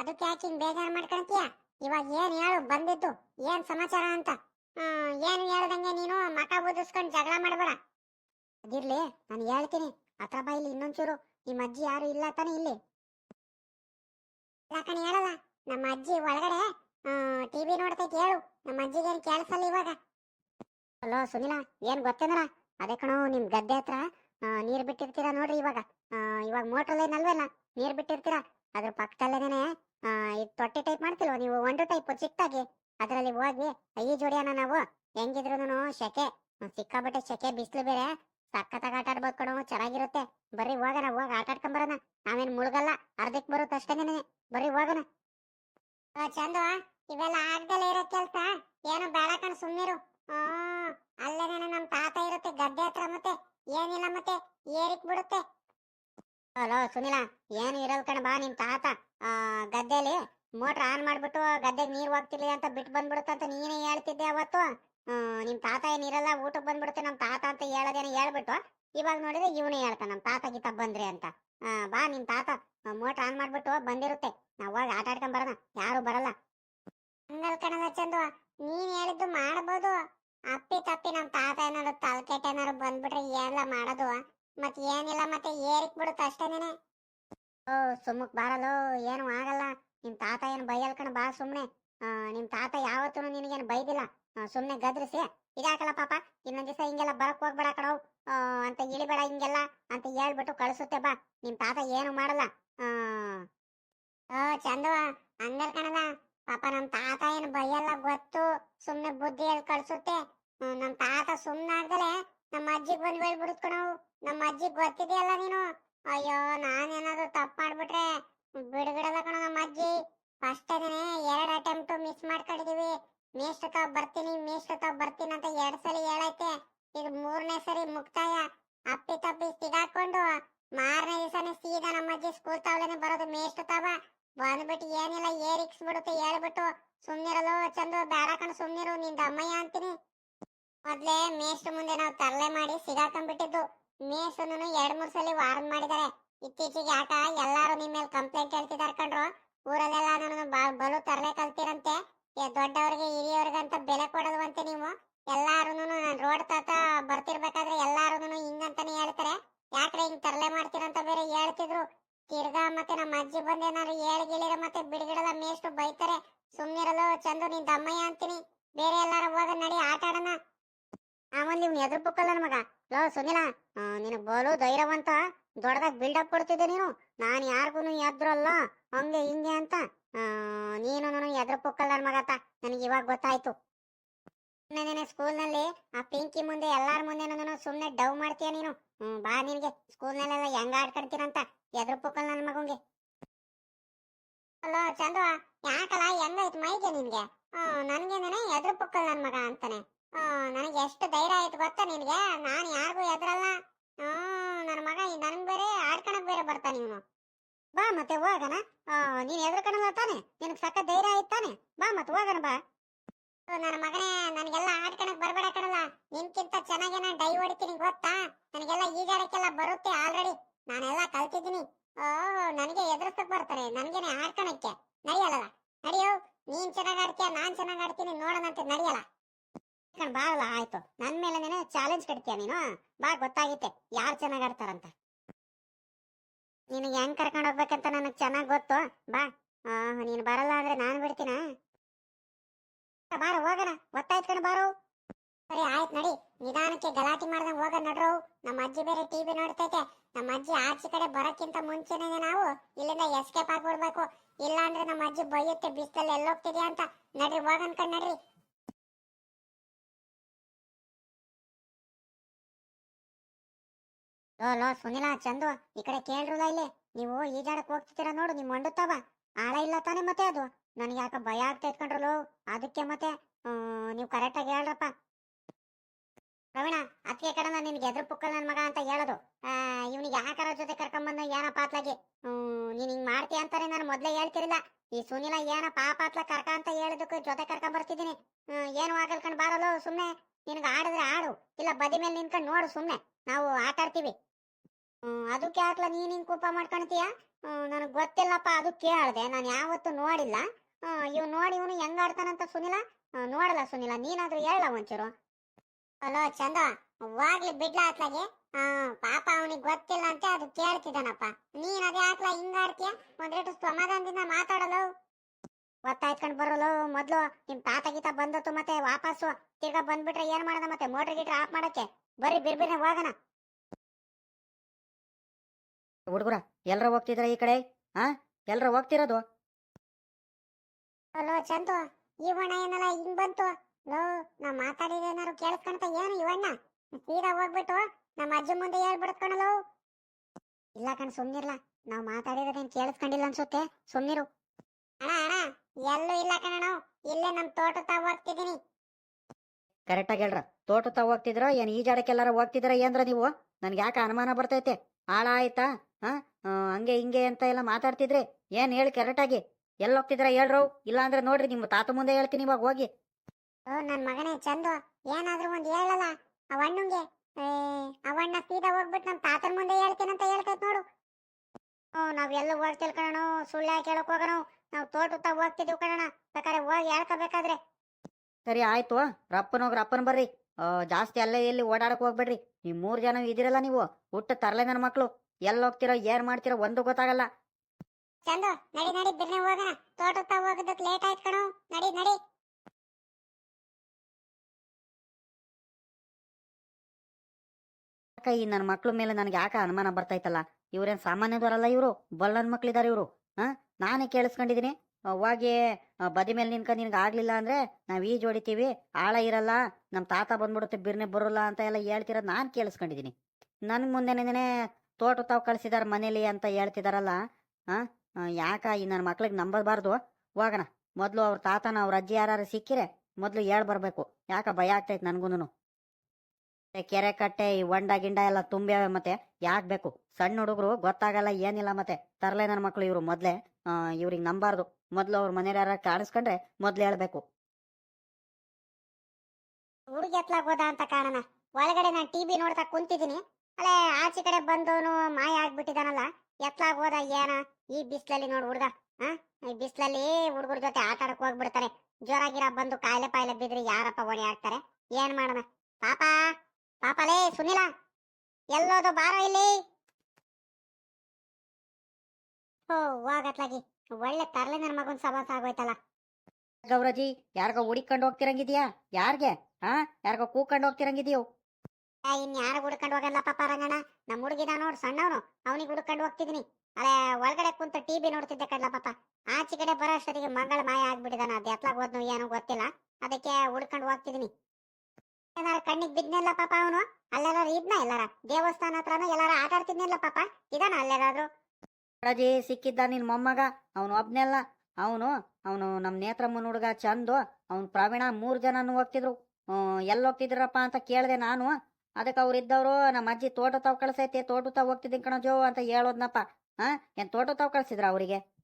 S1: ಅದಕ್ಕೆ ಯಾಕೆ ಹಿಂಗ್ ಬೇಜಾರು ಮಾಡ್ಕೊಳ್ತೀಯ ಇವಾಗ ಏನ್ ಹೇಳು, ಬಂದಿದ್ದು, ಏನ್ ಸಮಾಚಾರ ಅಂತ? ಏನು ಹೇಳ್ದಂಗೆ ನೀನು? ಮಕ ಬುದಿಸ್ಕೊಂಡು ಜಗಳ ಮಾಡಬೇಡ. ಅದಿರ್ಲಿ, ನಾನು ಹೇಳ್ತೀನಿ. ಬಾ ಇಲ್ಲಿ ಇನ್ನೊಂಚೂರು ನಿಮ್ಮ ಅಜ್ಜಿ ಯಾರು ಇಲ್ಲ ತಾನೇ ಇಲ್ಲಿ? ಯಾಕಣಿ ಹೇಳಲ್ಲ ನಮ್ಮ ಅಜ್ಜಿ ಒಳಗಡೆ ಟಿವಿ ನೋಡ್ತೈತಿ ಹೇಳು. ನಮ್ಮ ಅಜ್ಜಿಗೆ ಏನು ಕೇಳಿಸಲ್ಲ ಇವಾಗ. ಹಲೋ, ಸುನಿಲ, ಏನು ಗೊತ್ತಂದ್ರ ಅದೇ ಕಣೋ ನಿಮ್ಮ ಗದ್ದೆ ಹತ್ರ ನೀರು ಬಿಟ್ಟಿರ್ತೀರಾ ನೋಡ್ರಿ ಇವಾಗ. ಇವಾಗ ಮೋಟರ್ ಲೈನ್ ಅಲ್ವೇನ ನೀರು ಬಿಟ್ಟಿರ್ತೀರಾ? ಅದ್ರ ಪಕ್ಕದಲ್ಲೇನೆ ಇದು ತೊಟ್ಟೆ ಟೈಪ್ ಮಾಡ್ತಿಲ್ವ ನೀವು? ಒಂದು ಟೈಪ್ ಚಿಕ್ಕದಾಗಿ. ಅದರಲ್ಲಿ ಹೋಗಿ ಐ ಜೋಡಿಯಾನ ನಾವು. ಹೆಂಗಿದ್ರು ಶೆಕೆ. ಸಿಕ್ಕಾಬಟ್ಟೆ ಶೆಕೆ, ಬಿಸಿಲು ಬೇರೆ. ಸಖತ್ತಾಗಿ ಆಟ ಆಡ್ಬೋದು ಕಣೋ, ಚೆನ್ನಾಗಿರುತ್ತೆ. ಬರ್ರಿ ಹೋಗೋಣ, ಹೋಗಿ ಆಟ ಆಡ್ಕೊಂಬರೋಣ ನಾವೇನ್ ಮುಳುಗಲ್ಲ, ಅರ್ಧಕ್ಕೆ ಬರುತ್ತೆ ಅಷ್ಟೇನೆ ಬರ್ರಿ ಹೋಗೋಣ. ಚಂದ ಇವೆಲ್ಲ ಆಗ್ದಲೇ ಇರೋ ಕೆಲ್ಸ. ಏನು ಬೇಡ ಕಣ್, ಸುಮ್ನಿರು. ಅಲ್ಲೇನೇನೆ ನಮ್ ತಾತ ಇರುತ್ತೆ, ಗದ್ದೆ ಹತ್ರ ಮತ್ತೆ. ಏನಿಲ್ಲ ಮತ್ತೆ, ಏರಿಕ್ ಬಿಡುತ್ತೆ. ಹಲೋ, ಸುನಿಲ, ಏನು ಇರಲ್ ಕಣ, ಬಾ ನಿಮ್ ತಾತ. ಗದ್ದೆಲಿ ಮೋಟ್ರ್ ಆನ್ ಮಾಡ್ಬಿಟ್ಟು ಗದ್ದೆಗೆ ನೀರ್ ಹೋಗ್ತಿರ್ಲಿ ಅಂತ ಬಿಟ್ಟು ಬಂದ್ಬಿಡುತ್ತೆ ಅಂತ ನೀನೇ ಹೇಳ್ತಿದ್ದೆ ಅವತ್ತು. ಹ್ಮ್ ನಿಮ್ ತಾತ ಏನಿರಲ್ಲ ಊಟಕ್ಕೆ ಬಂದ್ಬಿಡುತ್ತೆ ನಮ್ಮ ತಾತ ಅಂತ ಹೇಳೋದೇನೆ ಹೇಳ್ಬಿಟ್ಟು ಇವಾಗ ನೋಡಿದ್ರೆ ಇವನೇ ಹೇಳ್ತಾನೆ ನಮ್ಮ ತಾತ ಗೀತ ಬಂದ್ರಿ ಅಂತ. ಬಾ ನಿಮ್ಮ ತಾತ ಮೋಟ್ರ್ ಆನ್ ಮಾಡ್ಬಿಟ್ಟು ಬಂದಿರುತ್ತೆ. ನಾವ್ ಹೋಗಿ ಆಟ ಆಡ್ಕೊಂಡ್ ಬರೋಣ ಯಾರು ಬರಲ್ಲ. ಹಂಗಲ್ ಕಣದ ಚಂದು ನೀನ್ ಹೇಳಿದ್ದು ಮಾಡ್ಬೋದು. ಅಪ್ಪಿ ತಪ್ಪಿ ನಮ್ಮ ತಾತ ಏನಾದ್ರು ತಲ್ಕೆಟ್ ಏನಾದ್ರು ಬಂದ್ಬಿಟ್ರೆ ಏನೆಲ್ಲ ಮಾಡೋದು? ಮತ್ ಏನಿಲ್ಲ ಮತ್ತೆ ಏರಿಕ್ ಬಿಡುತ್ತೆ ಅಷ್ಟೇನೇನೆ. ಓ ಸುಮ್ಮಕ್ ಬಾರಲ್ಲೋ ಏನು ಆಗಲ್ಲ. ನಿಮ್ ತಾತ ಏನ್ ಬೈಯಲ್ ಕಣ ಬಾ ಸುಮ್ನೆ. ಆ, ನಿಮ್ ತಾತ ಯಾವತ್ತೂ ನಿನಗೇನು ಬೈದಿಲ್ಲ. ಆ, ಸುಮ್ನೆ ಗದ್ರಿಸಿ. ಇದಾಕಲ್ಲ ಪಾಪ ಇನ್ನೊಂದ್ ದಿವಸ ಹಿಂಗೆಲ್ಲ ಬರಕ್ ಹೋಗ್ಬೇಡ ಕಣೋ. ಆ, ಅಂತ ಇಳಿಬೇಡ ಹಿಂಗೆಲ್ಲ ಅಂತ ಹೇಳ್ಬಿಟ್ಟು ಕಳಿಸುತ್ತೆ ಬಾ. ನಿಮ್ ತಾತ ಏನು ಮಾಡಲ್ಲ. ಆ ಚಂದವ ಹಂಗಲ್ ಕಣದ ಪಾಪ ನಮ್ ತಾತ ಏನು ಬೈಯಲ್ಲ ಗೊತ್ತು. ಸುಮ್ನೆ ಬುದ್ಧಿ ಹೇಳಿ ಕಳ್ಸುತ್ತೆ ನಮ್ ತಾತ ಸುಮ್ನೆ ಆಗ್ದಲೆ ನಮ್ಮ ಅಜ್ಜಿಗ್ ಬಂದ್ ಹೇಳ್ಬಿಡುತ್ ಕಣವು ನಮ್ಮ ಅಜ್ಜಿಗ್ ಗೊತ್ತಿದೆಯಲ್ಲ ನೀನು. ಅಯ್ಯೋ ನಾನೇನಾದ್ರು ತಪ್ಪು ಮಾಡ್ಬಿಟ್ರೆ ಬಿಡುಗಡಲ್ಲ ಕಣ ನಮ್ಮ ಅಜ್ಜಿ. ಫಸ್ಟ್ ಎರಡ್ ಅಟೆಂಪ್ಟ್ ಮಿಸ್ ಮಾಡ್ಕೊಂಡಿದೀವಿ. ತಾವ್ ಬರ್ತೀನಿ ತಾವ್ ಬರ್ತೀನಿ ಅಂತ ಎರಡ್ ಸಲ ಹೇಳೈತೆ. ಇದು ಮೂರನೇ ಸರಿ ಮುಕ್ತಾಯ. ಅಪ್ಪಿ ತಪ್ಪಿ ಸಿಗಾಕೊಂಡು ಮಾರನೇ ದಿವಸನೇ ಸೀದಾ ನಮ್ಮ ಅಜ್ಜಿ ಸ್ಕೂಲ್ ತಾವಲೇನೆ ಬರೋದು ಮೇಸ್ಟ್ ತಾವ ಬಂದ್ಬಿಟ್ಟು ಏನಿಲ್ಲ ಏರಿಕ್ಸ್ ಬಿಡುತ್ತೆ ಹೇಳ್ಬಿಟ್ಟು ಸುಮ್ನಿರಲು ಚಂದು ಬೇಡ ಕಣ್ ಸುಮ್ನಿರು, ನಿಂದ ಅಮ್ಮಯ್ಯ ಅಂತೀನಿ. ಮೊದ್ಲೇ ಮೇಸ್ಟ್ ಮುಂದೆ ನಾವು ತರಲೆ ಮಾಡಿ ಸಿಗಾಕೊಂಡ್ಬಿಟ್ಟಿದ್ದು. ಮೇಸನ್ನು ಎರಡ್ ಮೂರ್ ಸಲ ವಾರ್ನ್ ಮಾಡಿದ್ದಾರೆ ಇತ್ತೀಚೆಗೆ ಯಾಕ? ಎಲ್ಲಾರು ನಿಮ್ ಮೇಲೆ ಕಂಪ್ಲೇಂಟ್ ಹೇಳ್ತಿದ್ದಾರೆ ಕಣ್ರು. ಊರಲ್ಲೆಲ್ಲ ನಾನು ಬಲು ತರಲೆ ಕಲ್ತಿರಂತೆ. ದೊಡ್ಡವ್ರಿಗೆ, ಹಿರಿಯವ್ರಿಗಂತ ಬೆಲೆ ಕೊಡಲ್ವಂತೆ ನೀವು? ಎಲ್ಲಾರುನು ನಾನು ರೋಡ್ ತಾತ ಬರ್ತಿರ್ಬೇಕಾದ್ರೆ ಎಲ್ಲಾರು ಹಿಂಗಂತಾನೆ ಹೇಳ್ತಾರೆ. ಯಾಕ್ರೆ ಹಿಂಗ್ ತರಲೆ ಮಾಡ್ತೀರಂತ ಬೇರೆ ಹೇಳ್ತಿದ್ರು. ತಿರ್ಗಾ ಮತ್ತೆ ನಮ್ಮ ಅಜ್ಜಿ ಬಂದ್ ಏನಾರು ಹೇಳ್ ಗಿಳಿರ ಮತ್ತೆ ಬಿಡ್ಗಿಡಲ್ಲ ಮೇಷ್ಟು ಬೈತಾರೆ. ಸುಮ್ನಿರಲು ಚಂದು, ನಿನ್ ದಮ್ಮಯ್ಯ ಅಂತೀನಿ. ಬೇರೆ ಎಲ್ಲಾರ ಹೋಗ ನಡಿ, ಆಟ ಆಡೋಣ ಆಮೇಲೆ ಇವ್ನು ಎದ್ರು ಬುಕ್ಕಲ್ಲ ಮಗ. ಲೋ, ಸುನಿಲ ನಿನಗ್ ಬೋಲು ಧೈರ್ಯವಂತ ದೊಡ್ಡದಾಗ ಬಿಲ್ಡಪ್ ಕೊಡ್ತಿದ್ದೆ ನೀನು. ನಾನು ಯಾರಿಗೂ ಎದ್ರಲ್ಲ, ಹಂಗೆ ಹಿಂಗೆ ಅಂತ. ನೀನು ನನಗೆ ಎದ್ರ ಪುಕ್ಕಲ್ಲ ನನ್ ಮಗತ. ನನಗೆ ಇವಾಗ ಗೊತ್ತಾಯ್ತು. ಸ್ಕೂಲ್ ಸ್ಕೂಲ್ನಲ್ಲಿ, ಆ ಪಿಂಕಿ ಮುಂದೆ, ಎಲ್ಲಾರ ಮುಂದೆ ನಾನು ಸುಮ್ನೆ ಡವ್ ಮಾಡ್ತೀಯ ನೀನು? ಹ್ಮ್, ಬಾ ನಿನಗೆ. ಸ್ಕೂಲ್ನಲ್ಲೆಲ್ಲ ಹೆಂಗ ಆಡ್ಕೊಂತೀರಂತ ಎದ್ರ ಪುಕ್ಕಲ್ ನನ್ನ ಮಗಂಗೆ. ಅಲ್ಲೋ ಚಂದು ಯಾಕಲ್ಲ ಹೆಂಗಾಯ್ತು ಮೈಗೆ ನಿನ್ಗೆ? ನನ್ಗೇನೆ ಎದ್ರ ಪುಕ್ಕಲ್ ನನ್ ಮಗ ಅಂತಾನೆ. ನನಗೆ ಎಷ್ಟು ಧೈರ್ಯ ಆಯ್ತು ಗೊತ್ತಾ ನಿನ್ಗೆ? ನಾನು ಯಾರಿಗೂ ಎದ್ರಲ್ಲ. ಹ್ಮ್ ನನ್ನ ಮಗ ನನ್ ಬೇರೆ ಆಡ್ಕೊಳಕ್ ಬೇರೆ ಬರ್ತಾನೆ ಇವನು. ಬಾ ಮತ್ತೆ ಹೋಗೋಣ. ನೀನ್ ಎದ್ರಕಣಲ್ಲ ತಾನೆ. ನಿನಗೆ ಸಕ್ಕ ಧೈರ್ಯ ಆಯ್ತಾನೆ ತಾನೆ. ಬಾ ಮತ್ತೆ ಹೋಗೋಣ ಬಾ. ನನ್ನ ಮಗನೇ, ನನಗೆಲ್ಲ ಆಡ್ಕಣಕ್ ಬರ್ಬೇಡ ಕಣಲ್ಲ. ನಿನ್ಕಿಂತ ಚೆನ್ನಾಗಿ ನಾನು ಡೈ ಹೊಡಿತೀನಿ ಗೊತ್ತಾ? ನನಗೆಲ್ಲ ಈಜಾಡಕ್ಕೆಲ್ಲ ಬರುತ್ತೆ ಆಲ್ರೆಡಿ ನಾನೆಲ್ಲ ಕಲ್ತಿದ್ದೀನಿ. ಓ, ನನಗೆ ಎದುರಿಸಕ್ ಬರ್ತಾರೆ. ನನಗೇನೆ ಆಡ್ಕಣಕ್ಕೆ ನಡಿಯಲ್ಲ ನಡಿಯೋ? ನೀನ್ ಚೆನ್ನಾಗಿ ಆಡ್ತೀಯ ನಾನ್ ಚೆನ್ನಾಗ್ ಆಡ್ತೀನಿ ನೋಡೋಣಂತೆ ನಡಿಯಲ್ಲ. ಬಾ ಅಲ್ಲ, ಆಯ್ತು. ನನ್ ಮೇಲೆ ನೀನು ಚಾಲೆಂಜ್ ಕಟ್ತೀಯ ನೀನು? ಬಾ ಗೊತ್ತಾಗಿತ್ತೆ ಯಾರು ಚೆನ್ನಾಗ್ ಆಡ್ತಾರಂತ ನಿನಗೆ ಹೆಂಗ್ ಕರ್ಕೊಂಡು ಹೋಗ್ಬೇಕಂತ ನನಗೆ ಚೆನ್ನಾಗ್ ಗೊತ್ತು. ಬಾ. ನೀನ್ ಬರಲ್ಲ ಅಂದ್ರೆ ನಾನು ಬಿಡ್ತೀನ? ಬಾರ ಹೋಗೋಣ. ಒತ್ತಾಯ್ತ್ಕೊಂಡು ಬಾರು ಸರಿ, ಆಯ್ತು ನಡಿ. ನಿಧಾನಕ್ಕೆ ಗಲಾಟೆ ಮಾಡ್ದಂಗ್ ಹೋಗೋಣ ನಡ್ರು. ನಮ್ಮ ಅಜ್ಜಿ ಬೇರೆ ಟಿವಿ ನೋಡ್ತೈತೆ. ನಮ್ಮ ಅಜ್ಜಿ ಆಚೆ ಕಡೆ ಬರಕ್ಕಿಂತ ಮುಂಚೆನೇ ನಾವು ಇಲ್ಲಿಂದ ಎಸ್ಕೇಪ್ ಆಗ್ಬಿಡ್ಬೇಕು. ಇಲ್ಲ ಅಂದ್ರೆ ನಮ್ಮ ಅಜ್ಜಿ ಬೈಯುತ್ತೆ ಬಿಸಿಲಲ್ಲಿ ಎಲ್ಲೋಗ್ತಿದ್ಯಾ ಅಂತ. ನಡ್ರಿ ಹೋಗನ್ ಕಣ್ ನಡ್ರಿ. ಲೋ ಲೋ ಸುನಿಲ ಚಂದು ಈ ಕಡೆ ಕೇಳ್ರಲ್ಲ ಇಲ್ಲಿ? ನೀವು ಈಜಾಡಕ್ ಹೋಗ್ತಿದ್ದೀರಾ ನೋಡು ನಿಮ್ ಮಂಡುತ್ತವ ಆಳ ಇಲ್ಲ ತಾನೆ ಮತ್ತೆ ಅದು. ನನಗೆ ಯಾಕ ಭಯ ಆಗ್ತಾ ಲೋ ಅದಕ್ಕೆ ಮತ್ತೆ ನೀವು ಕರೆಕ್ಟಾಗಿ ಹೇಳ್ರಪ್ಪ. ಪ್ರವೀಣ ಅದಕ್ಕೆ ಕಡೆ ನಾನು ನಿನ್ಗೆ ಎದ್ರು ಪುಕ್ಕಲ್ ನನ್ನ ಮಗ ಅಂತ ಹೇಳೋದು. ಇವನಿಗೆ ಯಾಕರ ಜೊತೆ ಕರ್ಕೊಂಬಂದ ಏನಪ್ಪ ಹ್ಮ್ ನೀನ್ ಹಿಂಗ್ ಮಾಡ್ತೀಯ ಅಂತಾರೆ ನಾನು ಮೊದ್ಲೇ ಹೇಳ್ತಿರಲಿಲ್ಲ. ಈ ಸುನಿಲ ಏನ ಪಾಪ ಅತ್ಲ ಕರ್ಕ ಅಂತ ಹೇಳಿದಕ್ಕೆ ಜೊತೆ ಕರ್ಕೊಂಡ್ ಬರ್ತಿದ್ದೀನಿ. ಏನು ಆಗಲ್ಕಂಡ್ ಬಾರಲ್ಲೋ ಸುಮ್ನೆ? ನಿನಗೆ ಆಡಿದ್ರೆ ಆಡು. ಇಲ್ಲ ಬದಿ ಮೇಲೆ ನಿಂತ್ಕೊಂಡು ನೋಡು ಸುಮ್ನೆ. ನಾವು ಆಟ ಆಡ್ತೀವಿ ಹ್ಮ್, ಅದಕ್ಕೆ ಯಾಕ್ಲ ನೀನ್ ಹಿಂಗ್ ಕೋಪ ಮಾಡ್ಕೊಳ್ತೀಯ? ನನಗೆ ಗೊತ್ತಿಲ್ಲಪ್ಪ, ಅದು ಕೇಳ್ದೆ, ನಾನು ಯಾವತ್ತೂ ನೋಡಿಲ್ಲ. ಇವ್ ನೋಡಿ ಇವನು ಹೆಂಗ್ ಆಡ್ತಾನಂತ ಸುನಿಲ? ನೋಡಲ್ಲ ಸುನಿಲ, ನೀನಾದ್ರೂ ಹೇಳ ಒಂಚೂರು. ಅಲೋ, ಚಂದ ಹೋಗ್ಲಿ ಬಿಡ್ಲ ಅತ್ಲಾಗೆ ಆ ಪಾಪ ಅವನಿಗೆ ಗೊತ್ತಿಲ್ಲ ಅಂತ ಅದು ಕೇಳ್ತಿದ್ದಾನಪ್ಪ. ನೀನ್ ಅದೇ ಹಾಕ್ಲ ಹಿಂಗ ಆಡ್ತೀಯ? ಒಂದೇಟು ಸಮಾಧಾನದಿಂದ ಮಾತಾಡಲು. ಗೊತ್ತಾಯ್ತ್ಕೊಂಡ್ ಬರಲು, ಮೊದ್ಲು ನಿಮ್ ತಾತ ಗೀತ ಬಂದತ್ತು ಮತ್ತೆ ವಾಪಸ್ಸು, ತಿರ್ಗಾ ಬಂದ್ಬಿಟ್ರೆ ಏನ್ ಮಾಡೋದ ಮತ್ತೆ ಮೋಟರ್ ಗೀಟರ್ ಆಫ್ ಮಾಡಕ್ಕೆ? ಬರೀ ಬಿರ್ಬಿರ್ನೆ ಹೋಗೋಣ.
S2: ಹುಡುಗರ ಎಲ್ರ ಹೋಗ್ತಿದ್ರ ಈ ಕಡೆ? ಹಾ ಎಲ್ರ ಹೋಗ್ತಿರೋದು?
S1: ಅಲೋ ಚಂದು ಇವಣ್ಣ ಏನಲ್ಲ ಹಿಂಗ್ ಬಂತು? ಲೋ ನಾ ಮಾತಾಡಿದೇನಾರು ಕೇಳಿಸ್ಕೊಂತ ಏನು ಇವಣ್ಣ ಸೀದಾ ಹೋಗ್ಬಿಟ್ಟು ನಮ್ಮ ಅಜ್ಜಿ ಮುಂದೆ ಹೇಳ್ಬಿಡತ್ ಕಣಲೋ ಇಲ್ಲ ಕಣ್ ಸುಮ್ನಿರ್ಲ. ನಾವ್ ಮಾತಾಡಿರೋದೇನ್ ಕೇಳಿಸ್ಕೊಂಡಿಲ್ಲ ಅನ್ಸುತ್ತೆ. ಸುಮ್ನಿರು. ಅಣ್ಣ ಅಣ್ಣ ಎಲ್ಲೂ ಇಲ್ಲ ಕಣ ನಾವು ಇಲ್ಲೇ ನಮ್ ತೋಟ ತಾವ್ ಹೋಗ್ತಿದೀನಿ
S2: ಕರೆಕ್ಟಾಗಿ ಹೇಳ್ರ. ತೋಟ ತಾವ್ ಹೋಗ್ತಿದ್ರ? ಏನ್ ಈಜಾಡಕ್ಕೆಲ್ಲಾರ ಹೋಗ್ತಿದ್ರ ಏನ್ರ ನೀವು? ನನ್ಗೆ ಯಾಕೆ ಅನುಮಾನ ಬರ್ತೈತೆ? ಆಳ ಆಯ್ತಾ ಹಾ? ಹಂಗೆ ಹಿಂಗೆ ಅಂತ ಎಲ್ಲ ಮಾತಾಡ್ತಿದ್ರೆ ಏನ್ ಹೇಳಿ ಕರೆಕ್ಟಾಗಿ ಎಲ್ಲಿ ಹೋಗ್ತಿದ್ರ ಹೇಳ್ರು? ಇಲ್ಲ ಅಂದ್ರೆ ನೋಡ್ರಿ ನಿಮ್ಮ ತಾತ ಮುಂದೆ ಹೇಳ್ತೀನಿ ಇವಾಗ ಹೋಗಿ.
S1: ಓ ನನ್ ಮಗನೇ ಚಂದು. ಏನಾದ್ರೂ ಒಂದ್ ಹೇಳಲ್ಲ. ಅವಣ್ಣಂಗೆ ಅವಣ್ಣ ಸೀದಾ ಹೋಗ್ಬಿಟ್ಟು ನಮ್ಮ ತಾತನ ಮುಂದೆ ಹೇಳ್ತೀನಿ ಹೇಳ್ತೀನಂತ ಹೇಳ್ತೈತ್ ನೋಡು. ನಾವೆಲ್ಲ ನಾವ್ ಎಲ್ಲ ಹೋಗಿ ಕಣೋ ಸುಳ್ಳು ಯಾಕೆ ಹೇಳಕ್ ಹೋಗೋಣ. ನಾವ್ ತೋಟ ಹೋಗ್ತಿದ್ವಿ ಹೋಗ್ತಿದೀವಿ ಕಣಣ ಬೇಕಾದ್ರೆ ಹೋಗಿ ಹೇಳ್ಕೋಬೇಕಾದ್ರೆ
S2: ಸರಿ ಆಯ್ತು. ರಪ್ಪನೋಗ್ ರಪ್ಪನ್ ಬರ್ರಿ. ಜಾಸ್ತಿ ಅಲ್ಲೇ ಇಲ್ಲಿ ಓಡಾಡಕ್ ಹೋಗ್ಬೇಡ್ರಿ. ನೀವು ಮೂರ್ ಜನ ಇದಿರಲ್ಲ ನೀವು ಹುಟ್ಟ ತರಲೆ ನನ್ನ ಮಕ್ಳು. ಎಲ್ಲಿ ಹೋಗ್ತಿರೋ ಏನ್ ಮಾಡ್ತಿರೋ ಒಂದು ಗೊತ್ತಾಗಲ್ಲ.
S1: ಚಂದು ನಡಿ ನಡಿ ಬಿರ್ನೆ ಹೋಗೋಣ. ಹೋಗೋದಕ್ಕೆ ಹೋಗೋದಕ್ ಲೇಟ್ ಆಯ್ತು ಕಣೋ. ನಡಿ ನಡಿ.
S2: ಯಾಕ ಈ ನನ್ನ ಮಕ್ಳ ಮೇಲೆ ನನಗೆ ಯಾಕೆ ಅನುಮಾನ ಬರ್ತೈತಲ್ಲ ಇವ್ರೇನ್ ಸಾಮಾನ್ಯದವರಲ್ಲ ಇವರು? ಬಲ್ಲನ್ ಮಕ್ಳಿದಾರೆ ಇವರು ಹಾ? ನಾನೇ ಕೇಳಿಸ್ಕೊಂಡಿದೀನಿ. ಹೋಗಿ ಬದಿ ಮೇಲೆ ನಿನ್ಕ ನಿನ್ಗೆ ಆಗ್ಲಿಲ್ಲ ಅಂದ್ರೆ ನಾವ್ ಈಜ್ ಹೊಡಿತೀವಿ ಆಳ ಇರಲ್ಲ ನಮ್ ತಾತ ಬಂದ್ಬಿಡುತ್ತೆ ಬಿರ್ನೆ ಬರೋಲ್ಲ ಅಂತ ಎಲ್ಲ ಹೇಳ್ತಿರೋದ್ ನಾನ್ ಕೇಳಿಸ್ಕೊಂಡಿದೀನಿ. ನನ್ ಮುಂದೆನೆ ತೋಟ ತಾವು ಕಳ್ಸಿದಾರ ಮನೇಲಿ ಅಂತ ಹೇಳ್ತಿದಾರಲ್ಲ ಹಾ ಯಾಕ ಈ ನನ್ನ ಮಕ್ಳಿಗೆ ನಂಬಬಾರ್ದು? ಹೋಗೋಣ. ಮೊದಲು ಅವ್ರ ತಾತನ ಅವ್ರ ಅಜ್ಜಿ ಯಾರು ಸಿಕ್ಕಿರೆ ಮೊದಲು ಹೇಳ್ ಬರಬೇಕು. ಯಾಕ ಭಯ ಆಗ್ತೈತೆ ನನಗೂನು ಕೆರೆ ಕಟ್ಟೆ, ಈ ಹೊಂಡ ಗಿಂಡ ಎಲ್ಲ ತುಂಬ್ಯಾವೆ ಮತ್ತೆ ಯಾಕೆ ಬೇಕು? ಸಣ್ಣ ಹುಡುಗರು ಗೊತ್ತಾಗಲ್ಲ, ಏನಿಲ್ಲ ಮತ್ತೆ. ತರಲೆ ನನ್ನ ಮಕ್ಳು ಇವರು ಮೊದಲೇ ಇವ್ರಿಗೆ ನಂಬಾರ್ದು. ಮೊದ್ಲು ಅವ್ರ ಮನೇಲಿ ಕಾಣಿಸ್ಕೊಂಡ್ರೆ ಮೊದ್ಲು ಹೇಳ್ಬೇಕು.
S1: ಹುಡುಗಿ ಎತ್ಲಾಗ ಹೋದ ಅಂತ ಕಾರಣ ಒಳಗಡೆ ನಾನು ಟಿವಿ ನೋಡ್ತಾ ಕುಂತಿದ್ದೀನಿ. ಅಲ್ಲೇ ಆಚೆ ಕಡೆ ಬಂದವನು ಮಾಯ ಆಗ್ಬಿಟ್ಟಿದಾನಲ್ಲ ಎತ್ಲಾಗ ಹೋದ ಏನ? ಈ ಬಿಸ್ಲಲ್ಲಿ ನೋಡ್ ಹುಡ್ಗ ಹಾ ಈ ಬಿಸ್ಲಲ್ಲಿ ಹುಡುಗರ ಜೊತೆ ಆಟ ಆಡಕ್ ಹೋಗ್ಬಿಡ್ತಾರೆ ಜ್ವರ ಗಿರ ಬಂದು ಕಾಯಿಲೆ ಪಾಯಿಲೆ ಬಿದ್ರೆ ಯಾರಪ್ಪ ಓಡಿ ಆಗ್ತಾರೆ ಏನ್ ಮಾಡೋಣ ಪಾಪ ಪಾಪಲೇ ಸುನಿಲ, ಎಲ್ಲೋದು ಬಾರೋ ಇಲ್ಲಿ. ಓ ಹೋಗತ್ಲಾಗಿ ಒಳ್ಳೆ ತರಲೆ ನನ್ನ ಮಗನ್ ಸವಾಸ ಆಗೋಯ್ತಲ್ಲ.
S2: ಗೌರಜಿ, ಯಾರಿಗೋ ಹುಡಿಕೊಂಡು ಹೋಗ್ತಿರಂಗಿದ್ಯಾ? ಯಾರ್ಗೆ? ಹಾ ಯಾರಿಗೋ ಕೂಕೊಂಡು ಹೋಗ್ತಿರಂಗಿದ್ಯೋ?
S1: ಇನ್ ಯಾರು ಹುಡ್ಕೊಂಡು ಹೋಗಲ್ಲ ಪಾಪ ರಂಗಣ್ಣ? ನಮ್ಮ ಹುಡುಗಿದ ನೋಡ್, ಸಣ್ಣವನು. ಅವನಿಗೆ ಹುಡ್ಕೊಂಡು ಹೋಗ್ತಿದೀನಿ. ಅದೇ ಒಳಗಡೆ ಕುಂತ ಟಿವಿ ನೋಡ್ತಿದ್ದೆ ಕಡ್ಲ ಪಾಪ. ಆಚೆ ಕಡೆ ಬರೋ ಅಷ್ಟೊತ್ತಿಗೆ ಮಂಗಳ ಮಾಯ ಆಗ್ಬಿಟ್ಟಿದಾನ. ಅದ್ ಎತ್ಲಾಗ ಹೋದ್ನು ಏನೋ ಗೊತ್ತಿಲ್ಲ. ಅದಕ್ಕೆ ಹುಡ್ಕೊಂಡು ಹೋಗ್ತಿದೀನಿ. ಏನಾರ ಕಣ್ಣಿಗೆ ಬಿದ್ನೆಲ್ಲ ಪಾಪ ಅವನು? ಅಲ್ಲೆಲ್ಲಾರು ಇದ್ನ ಎಲ್ಲಾರ? ದೇವಸ್ಥಾನ ಹತ್ರನೂ ಎಲ್ಲಾರ ಆಟ ಆಡ್ತಿದ್ನೆಲ್ಲ ಪಾಪ? ಇದಾನ ಅಲ್ಲೆಲ್ಲಾದ್ರು
S2: ಗೌರಜಿ ಸಿಕ್ಕಿದ್ದ ನಿನ್ ಮೊಮ್ಮಗ? ಅವನು ಒಬ್ನೆಲ್ಲ. ಅವನು ಅವನು ನಮ್ ನೇತ್ರಮ್ಮನ ಹುಡುಗ ಚಂದು. ಅವ್ನು ಪ್ರವೀಣ ಮೂರ್ ಜನನು ಹೋಗ್ತಿದ್ರು. ಎಲ್ಲಿ ಹೋಗ್ತಿದ್ರಪ್ಪ ಅಂತ ಕೇಳ್ದೆ ನಾನು. ಅದಕ್ಕೆ ಅವ್ರು ಇದ್ದವರು ನಮ್ಮ ಅಜ್ಜಿ ತೋಟ ತಾವ್ ಕಳ್ಸೈತಿ ತೋಟ ತಾವ್ ಹೋಗ್ತಿದ್ದೀನಿ ಕಣಜೋ ಅಂತ ಹೇಳೋದ್ನಪ್ಪ. ಹಾ? ಏನ್ ತೋಟ ತಾವ್ ಕಳ್ಸಿದ್ರ ಅವರಿಗೆ?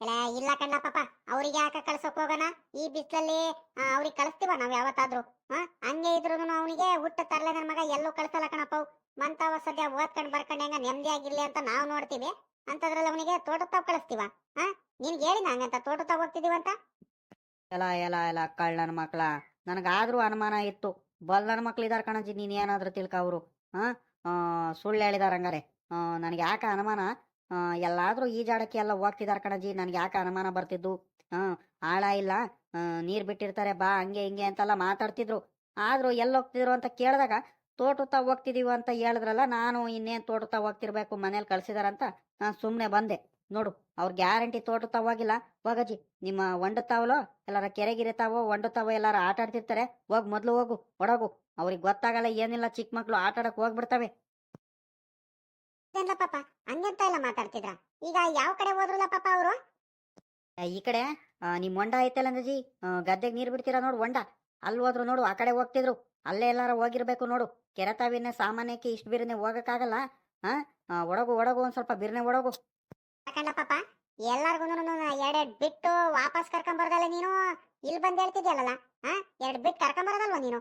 S1: ಇಲ್ಲ ಇಲ್ಲ ಕಣ್ಣ ಪಾಪ ಅವ್ರಿಗೆ ಯಾಕೆ ಕಳ್ಸಕ್ ಹೋಗೋಣ? ಈ ಬಿಸ್ಲಲ್ಲಿ ಅವ್ರಿಗೆ ಕಳಿಸ್ತೀವ ನಾವ್ ಯಾವತ್ತಾದ್ರೂ? ಹಾ? ಹಂಗೆ ಇದ್ರು ಅವನಿಗೆ ಹುಟ್ಟ ತರ್ಲೆ ನನ್ ಮಗ ಎಲ್ಲೂ ಕಳ್ಸಲ್ಲ ಕಣಪ್ಪ ಮಂತಾವ ಮಂತವ ಸದ್ಯ ಓದ್ಕೊಂಡ್ ಬರ್ಕೊಂಡ್ ಹೆಂಗ ನೆಮ್ಮದಿ ಆಗಿರ್ಲಿ ಅಂತ ನಾವ್ ನೋಡ್ತೀವಿ. ಅಂತದ್ರಲ್ಲಿ ಅವನಿಗೆ ತೋಟ ತಾವ್ ಕಳಿಸ್ತೀವ? ಹಾ? ನಿನ್ಗೆ ಹೇಳಿನ ಹಂಗಂತ ತೋಟ ತಾವ್ ಹೋಗ್ತಿದೀವಂತ?
S2: ಎಲ್ಲ ಎಲ್ಲ ಎಲ್ಲ ಕಳ್ಳನ ಮಕ್ಳ. ನನಗಾದ್ರೂ ಅನುಮಾನ ಇತ್ತು. ಬಲ್ಲನ ಮಕ್ಳಿದಾರ ಇದಾರ ಕಣಜಿ ನೀನ್ ಏನಾದ್ರೂ ತಿಳ್ಕ ಅವರು. ಹಾಂ ಸುಳ್ಳು ಹೇಳಿದಾರ ಹಂಗಾರೆ. ನನಗೆ ಯಾಕೆ ಅನುಮಾನ? ಎಲ್ಲಾದರೂ ಈಜಾಡಕ್ಕೆ ಎಲ್ಲ ಹೋಗ್ತಿದಾರ ಕಣಜಿ ನನಗೆ ಯಾಕೆ ಅನುಮಾನ ಬರ್ತಿದ್ದು? ಹಾಂ ಆಳ ಇಲ್ಲ. ನೀರ್ ಬಿಟ್ಟಿರ್ತಾರೆ, ಬಾ, ಹಂಗೆ, ಹಿಂಗೆ ಅಂತೆಲ್ಲ ಮಾತಾಡ್ತಿದ್ರು. ಆದ್ರೂ ಎಲ್ಲಿ ಹೋಗ್ತಿದ್ರು ಅಂತ ಕೇಳಿದಾಗ, ತೋಟುತ್ತಾ ಹೋಗ್ತಿದೀವಿ ಅಂತ ಹೇಳಿದ್ರಲ್ಲ, ನಾನು ಇನ್ನೇನ್ ತೋಟುತ್ತಾ ಹೋಗ್ತಿರ್ಬೇಕು, ಮನೇಲಿ ಕಳ್ಸಿದಾರಂತ, ನಾನು ಸುಮ್ಮನೆ ಬಂದೆ. ನೋಡು ಅವ್ರ ಗ್ಯಾರಂಟಿ ತೋಟ ಹೋಗಿಲ್ಲ ಹೋಗಜ್ಜಿ ನಿಮ್ಮ ಒಂಡುತ್ತಾವಲೋ ಎಲ್ಲಾರ ಕೆರೆಗಿರಿತಾವೋ ಒಂಡುತ್ತಾವೋ ಎಲ್ಲಾರ ಆಟ ಆಡ್ತಿರ್ತಾರೆ. ಹೋಗ್ ಮೊದ್ಲು ಹೋಗು ಒಡಗು ಅವ್ರಿಗೆ ಗೊತ್ತಾಗಲ್ಲ ಏನಿಲ್ಲ ಚಿಕ್ಕ ಮಕ್ಳು ಆಟ ಆಡಕ್ ಹೋಗ್ಬಿಡ್ತವೆ.
S1: ಪಾಪ ಹಂಗೆಂತ ಎಲ್ಲ ಮಾತಾಡ್ತಿದ್ರ? ಈಗ ಯಾವ ಕಡೆ ಹೋದ್ರಲ್ಲ ಪಾಪ ಅವರು?
S2: ಈ ಕಡೆ ನಿಮ್ ಹೊಂಡ ಐತಲ್ಲ ಅಂದಜಿ ಗದ್ದೆಗೆ ನೀರ್ ಬಿಡ್ತೀರಾ ನೋಡು ಹೊಂಡ ಅಲ್ ಹೋದ್ರು ನೋಡು ಆ ಕಡೆ ಹೋಗ್ತಿದ್ರು. ಅಲ್ಲೇ ಎಲ್ಲಾರ ಹೋಗಿರ್ಬೇಕು ನೋಡು. ಕೆರೆ ತಾವಿನ ಸಾಮಾನ್ಯಕ್ಕೆ ಇಷ್ಟು ಬಿರ್ನೆ ಹೋಗಕ್ಕಾಗಲ್ಲ ಹಾ ಒಡಗು ಒಡಗು ಒಂದ್ ಸ್ವಲ್ಪ ಬಿರ್ನೆ ಒಳಗು
S1: ಯಾಕಂಡ ಪಾಪ. ಎಲ್ಲಾರ್ಗು ಎರಡೆರಡು ಬಿಟ್ಟು ವಾಪಸ್ ಕರ್ಕೊಂಡ್ ಬರೋದಲ್ಲ ನೀನು? ಇಲ್ಲಿ ಬಂದ್ ಹೇಳ್ತಿದ್ಯಲ್ಲ ಹಾ ಎರಡ್ ಬಿಟ್ಟು ಕರ್ಕೊಂಡ್ ಬರೋದಲ್ವಾ ನೀನು?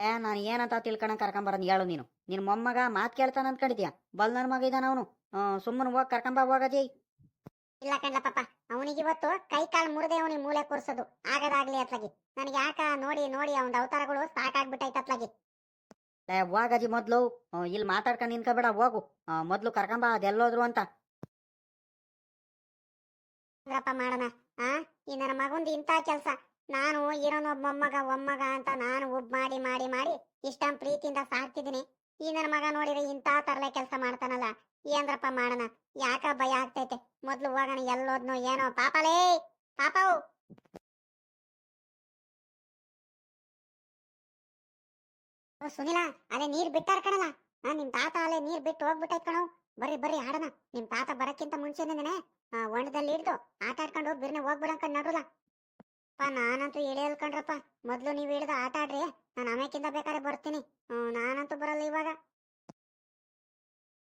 S2: ಏ ನಾನು ಏನಂತ ತಿಳ್ಕೊಂಡ್ ಕರ್ಕೊಂಡ್ ಬರೋದ್ ಹೇಳು ನೀನು. ನಿನ್ ಮೊಮ್ಮಗ ಮಾತ್ ಕೇಳ್ತಾನ ಅನ್ಕೊಂಡಿದ್ಯಾ? ಬಲ್ ನನ್ ಮಗ ಇದಾನ ಅವನು ಸುಮ್ಮನೆ ಹೋಗಿ ಕರ್ಕೊಂಬ ಹೋಗದಿ
S1: ಇಲ್ಲ ಕಂಡ ಪಾಪ ಅವನಿಗೆ ಇವತ್ತು ಕೈ ಕಾಲು ಮುರಿದೆ ಅವನಿಗೆ ಮೂಲೆ ಕೂರ್ಸೋದು. ಆಗದಾಗ್ಲಿ ಅತ್ಲಾಗಿ. ನನಗೆ ಯಾಕ ನೋಡಿ ನೋಡಿ ಅವನ ಅವತಾರಗಳು ಸಾಕಾಗ್ಬಿಟ್ಟೈತೆ ಅತ್ಲಾಗಿ.
S2: ಏ ಹೋಗಜಿ ಮೊದ್ಲು. ಇಲ್ಲಿ ಮಾತಾಡ್ಕೊಂಡು ನಿನ್ಕೋಬೇಡ ಹೋಗು. ಮೊದ್ಲು ಕರ್ಕೊಂಬ ಅದೆಲ್ಲೋದ್ರು ಅಂತ.
S1: ಅಂದ್ರಪ್ಪ ಮಾಡೋಣ, ಆ? ಈ ನನ್ನ ಮಗುಂದು ಇಂಥ ಕೆಲಸ. ನಾನು ಇರೋನು ಒಬ್ಬ ಮೊಮ್ಮಗ, ಒಮ್ಮಗ ಅಂತ ನಾನು ಒಬ್ಬ ಮಾಡಿ ಮಾಡಿ ಮಾಡಿ ಇಷ್ಟೊಂದು ಪ್ರೀತಿಯಿಂದ ಸಾಕ್ತಿದ್ದೀನಿ. ಈ ನನ್ನ ಮಗ ನೋಡಿದ್ರೆ ಇಂಥ ತರಲೆ ಕೆಲಸ ಮಾಡ್ತಾನಲ್ಲ, ಏನ್ರಪ್ಪ ಮಾಡೋಣ? ಯಾಕ ಭಯ ಆಗ್ತೈತೆ? ಮೊದ್ಲು ಹೋಗೋಣ, ಎಲ್ಲೋದ್ನು ಏನೋ, ಪಾಪಲೇ! ಪಾಪವು! ಸುನಿಲ, ಅದೇ ನೀರ್ ಬಿಟ್ಟಾರ ಕಣಲ್ಲ. ನಿಮ್ ತಾತ ಅಲ್ಲೇ ನೀರ್ ಬಿಟ್ಟು ಹೋಗ್ಬಿಟ್ಟೈತ್ ಕಣವ್ ಬರ್ರಿ ಬರ್ರಿ ಆಡೋಣ. ನಿಮ್ ತಾತ ಬರಕ್ಕಿಂತ ಮುಂಚೆನೆ ಆ ಒಣದಲ್ಲಿ ಹಿಡ್ದು ಆಟ ಆಡ್ಕೊಂಡು ಬಿರ್ನೆ ಹೋಗ್ಬಿಡಂಕಂಡ್ ನಡ್ರಲ್ಲ. ಅಪ್ಪ ನಾನಂತೂ ಇಳಿಯಲ್ ಮೊದ್ಲು ನೀವ್ ಹಿಡ್ದು ಆಟ ಆಡ್ರಿ. ನಾನು ಆಮೇಕಿಂದ ಬೇಕಾದ್ರೆ ಬರ್ತೀನಿ. ನಾನಂತೂ ಬರಲ್ಲ ಇವಾಗ.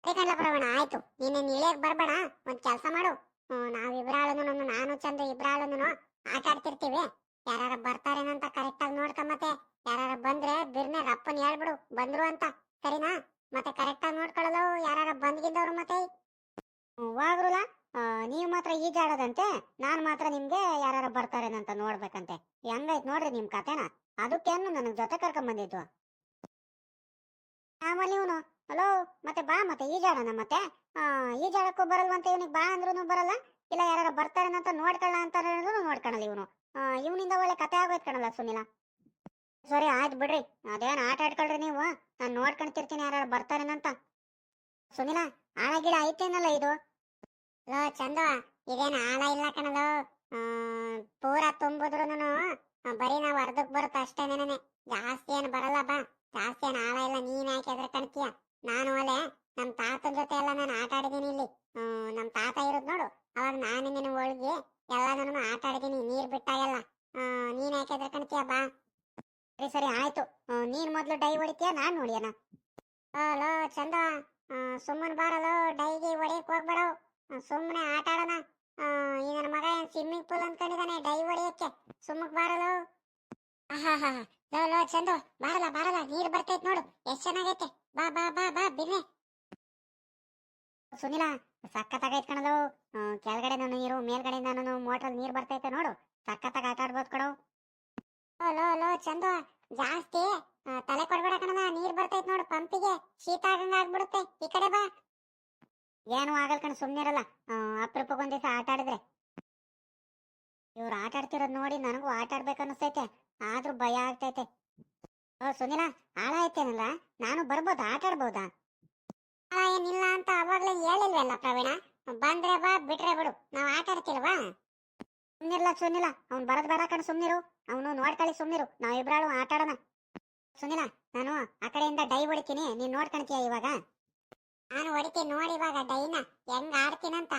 S1: ಕಣ್ಲ ಪ್ರವೀಣ ಆಯ್ತು. ನೀನೇನ್ ಇಳಿಯಕ್ ಬರ್ಬೇಡ. ಒಂದ್ ಕೆಲ್ಸ ಮಾಡು. ಹ್ಮ್, ನಾವಿಬ್ರಾಳನು ನಾನು ಚಂದ ಇಬ್ರಾಳನು ಆಟ ಆಡ್ತಿರ್ತೀವಿ. ಯಾರ ಬರ್ತಾರೇನಂತ ಕರೆಕ್ಟ್ ಆಗಿ ನೋಡ್ಕೊಂಬತ್ತೆ ಯಾರ ಬಂದ್ರೆ ಬಿರ್ನೆ ರಪ್ಪನ್ ಹೇಳ್ಬಿಡು. ಬಂದ್ರು ಅಂತ. ಸರಿನಾ? ಮತ್ತೆ ಕರೆಕ್ಟ್ ಆಗಿ ನೋಡ್ಕೊಳ್ಳಲು ಯಾರು ಬಂದ್ಗಿದ್ದವ್ರು ಮತ್ತೆ? ಆ, ನೀವ್ ಮಾತ್ರ ಈಜಾಡೋದಂತೆ ನಾನು ಮಾತ್ರ ನಿಮ್ಗೆ ಯಾರು ಬರ್ತಾರೇನಂತ ನೋಡ್ಬೇಕಂತೆ. ಹೆಂಗೈತ್ ನೋಡ್ರಿ ನಿಮ್ ಕತೆನ. ಅದಕ್ಕೇನು ನನ್ ಜೊತೆ ಕರ್ಕೊಂಡ್ ಬಂದಿದ್ವು. ಆಮೇಲೆ ಇವನು. ಹಲೋ ಮತ್ತೆ ಬಾ ಮತ್ತೆ ಈಜಾಡೋಣ ಮತ್ತೆ. ಈಜಾಡಕ್ಕೂ ಬರಲ್ವಂತೆ ಇವನಿಗೆ ಬಾ ಅಂದ್ರೂ ಬರಲ್ಲ. ಇಲ್ಲ ಯಾರು ಬರ್ತಾರೇನಂತ ನೋಡ್ಕೊಳ್ಳ ಅಂತ ಹೇಳಿದ್ರು ನೋಡ್ಕೊಳಲ್ಲ ಇವನು. ಇವನಿಂದ ಒಳ್ಳೆ ಕತೆ ಆಗೋಯ್ತು ಕಣಲ್ಲ ಸುನಿಲ. ಸರಿ, ಆಯ್ತು ಬಿಡ್ರಿ. ಅದೇನ್ ಆಟ ಆಡ್ಕೊಳ್ರಿ ನೀವು? ನಾನ್ ನೋಡ್ಕೊಂತಿರ್ತೀನಿ ಯಾರು ಬರ್ತಾರೇನಂತ. ಸುನಿಲ ಆಳ ಗಿಡ ಐತೇನಲ್ಲ ಇದು? ಲೋ, ಚಂದ. ಇದೇನ ಆಳ ಇಲ್ಲ ಕಣಲು. ಪೂರ ತುಂಬಿದ್ರುನು ಬರೀ ನಾವ್ ಅರ್ಧಕ್ ಬರುತ್ತೆ ಅಷ್ಟೇನೇನೆ ಜಾಸ್ತಿ ಏನ್ ಬರಲ್ಲ ಬಾ. ಜಾಸ್ತಿ ಏನ್ ಆಳ ಇಲ್ಲ, ನೀನ್ ಯಾಕೆ ಎದ್ರ ಕಣ್ತೀಯ ನಾನು ಅಲ್ಲೇ ನಮ್ಮ ತಾತನ ಜೊತೆ ಎಲ್ಲ ನಾನು ಆಟ ಆಡಿದೀನಿ ಇಲ್ಲಿ. ನಮ್ಮ ನಮ್ ತಾತ ಇರೋದು ನೋಡು, ಅವಾಗ ನಾನು ನಿನ್ನ ಒಳಗೆ ಎಲ್ಲಾನು ಆಟ ಆಡಿದೀನಿ ನೀರ್ ಬಿಟ್ಟಾಗೆಲ್ಲ. ನೀನ್ ಯಾಕೆ ಎದ್ರ ಕಣ್ತೀಯ ಬಾ. ಸರಿ ಸರಿ ಆಯ್ತು. ನೀನ್ ಮೊದ್ಲು ಡೈ ಹೊಡಿತೀಯ? ನಾನ್ ನೋಡಿಯನ. ಲೋ, ಚಂದ. ಸುಮ್ಮನ್ ಬಾರಲೋ, ಡೈಗೆ ಹೊಡಿಯಕ್ ಹೋಗ್ಬೇಡ ಸುಮ್ಮನೆ ಆಟ ಆಡೋಣ. ಈ ನನ್ನ ಮಗ ಏನ್ ಸ್ವಿಮ್ಮಿಂಗ್ ಪೂಲ್ ಅನ್ಕೊಂಡಿದ್ದಾನೆ ಡೈ ಹೊಡಿಯಕ್ಕೆ. ಸುಮ್ಮಕ್ ಬಾರಲೋ. ಆಹಾಹಾ. ಲೋ ಲೋ, ಚಂದು. ಬಾರಲ್ಲ ಬಾರಲ್ಲ. ನೀರ್ ಬರ್ತೈತ್ ನೋಡು. ಎಷ್ಟ್ ಚೆನ್ನಾಗೈತೆ. ಬಾ ಬಾ ಬಾ ಬಾ, ಬಿನ್ನೆ. ಸುನಿಲ ಸಕ್ಕತ್ತಾಗೈತ್ ಕಣಲು. ಕೆಳಗಡೆ ನಾನು ನೀರು ಮೇಲ್ಗಡೆ ನಾನು ಮೋಟ್ರಲ್ಲಿ ನೀರ್ ಬರ್ತೈತೆ ನೋಡು. ಸಕ್ಕತ್ತಾಗ ಆಟ ಆಡ್ಬೋದು ಕಣೋ. ಲೋ ಲೋ ಲೋ ಚಂದು ಜಾಸ್ತಿ ತಲೆ ಕೊಡ್ಬೇಡ ಕಣಲ ನೀರ್ ಬರ್ತೈತ್ ನೋಡು, ಪಂಪಿಗೆ, ಶೀತ ಆಗಂಗ ಆಗ್ಬಿಡುತ್ತೆ, ಈ ಕಡೆ ಬಾ. ಏನು ಆಗಲ್ ಕಣ ಸುಮ್ನಿರಲ್ಲ ಅಪರೂಪಕ್ಕೆ ಒಂದ್ ದಿವಸ ಆಟ ಆಡಿದ್ರೆ. ಇವ್ರು ಆಟ ಆಡ್ತಿರೋದ್ ನೋಡಿ ನನಗೂ ಆಟ ಆಡ್ಬೇಕು ಅನಿಸ್ತೈತೆ, ಆದ್ರೂ ಭಯ ಆಗ್ತೈತೆ. ಓ, ಸುನಿಲ, ಆಳ ಐತೇನಲ್ಲ, ನಾನು ಬರ್ಬೋದ, ಆಟ ಆಡ್ಬೋದಾ? ಏನಿಲ್ಲ ಅಂತ ಅವಾಗ್ಲೇ ಹೇಳಿಲ್ವಲ್ಲ ಪ್ರವೀಣ, ಬಂದ್ರೆ ಬಾ, ಬಿಟ್ರೆ ಬಿಡು, ನಾವ್ ಆಟ ಆಡ್ತಿಲ್ವಾ? ಸುಮ್ನಿರ್ಲ ಸುನಿಲ ಅವ್ನ್ ಬರದ್ ಬರಕ ಸುಮ್ನಿರು. ಅವನು ನೋಡ್ಕೊಳ್ಳಿ ಸುಮ್ನಿರು. ನಾವಿಬ್ರಾಳು ಆಟ ಆಡೋಣ. ಸುನಿಲ ನಾನು ಆ ಕಡೆಯಿಂದ ಡೈ ಹೊಡಿತೀನಿ. ನೀನ್ ನೋಡ್ಕಣ್ತೀಯ ಇವಾಗ? ನಾನು ಹೊಡಿತೀನಿ ನೋಡಿ ಇವಾಗ ಡೈನ. ಹೆಂಗ್ ಆಡ್ತೀನಂತ.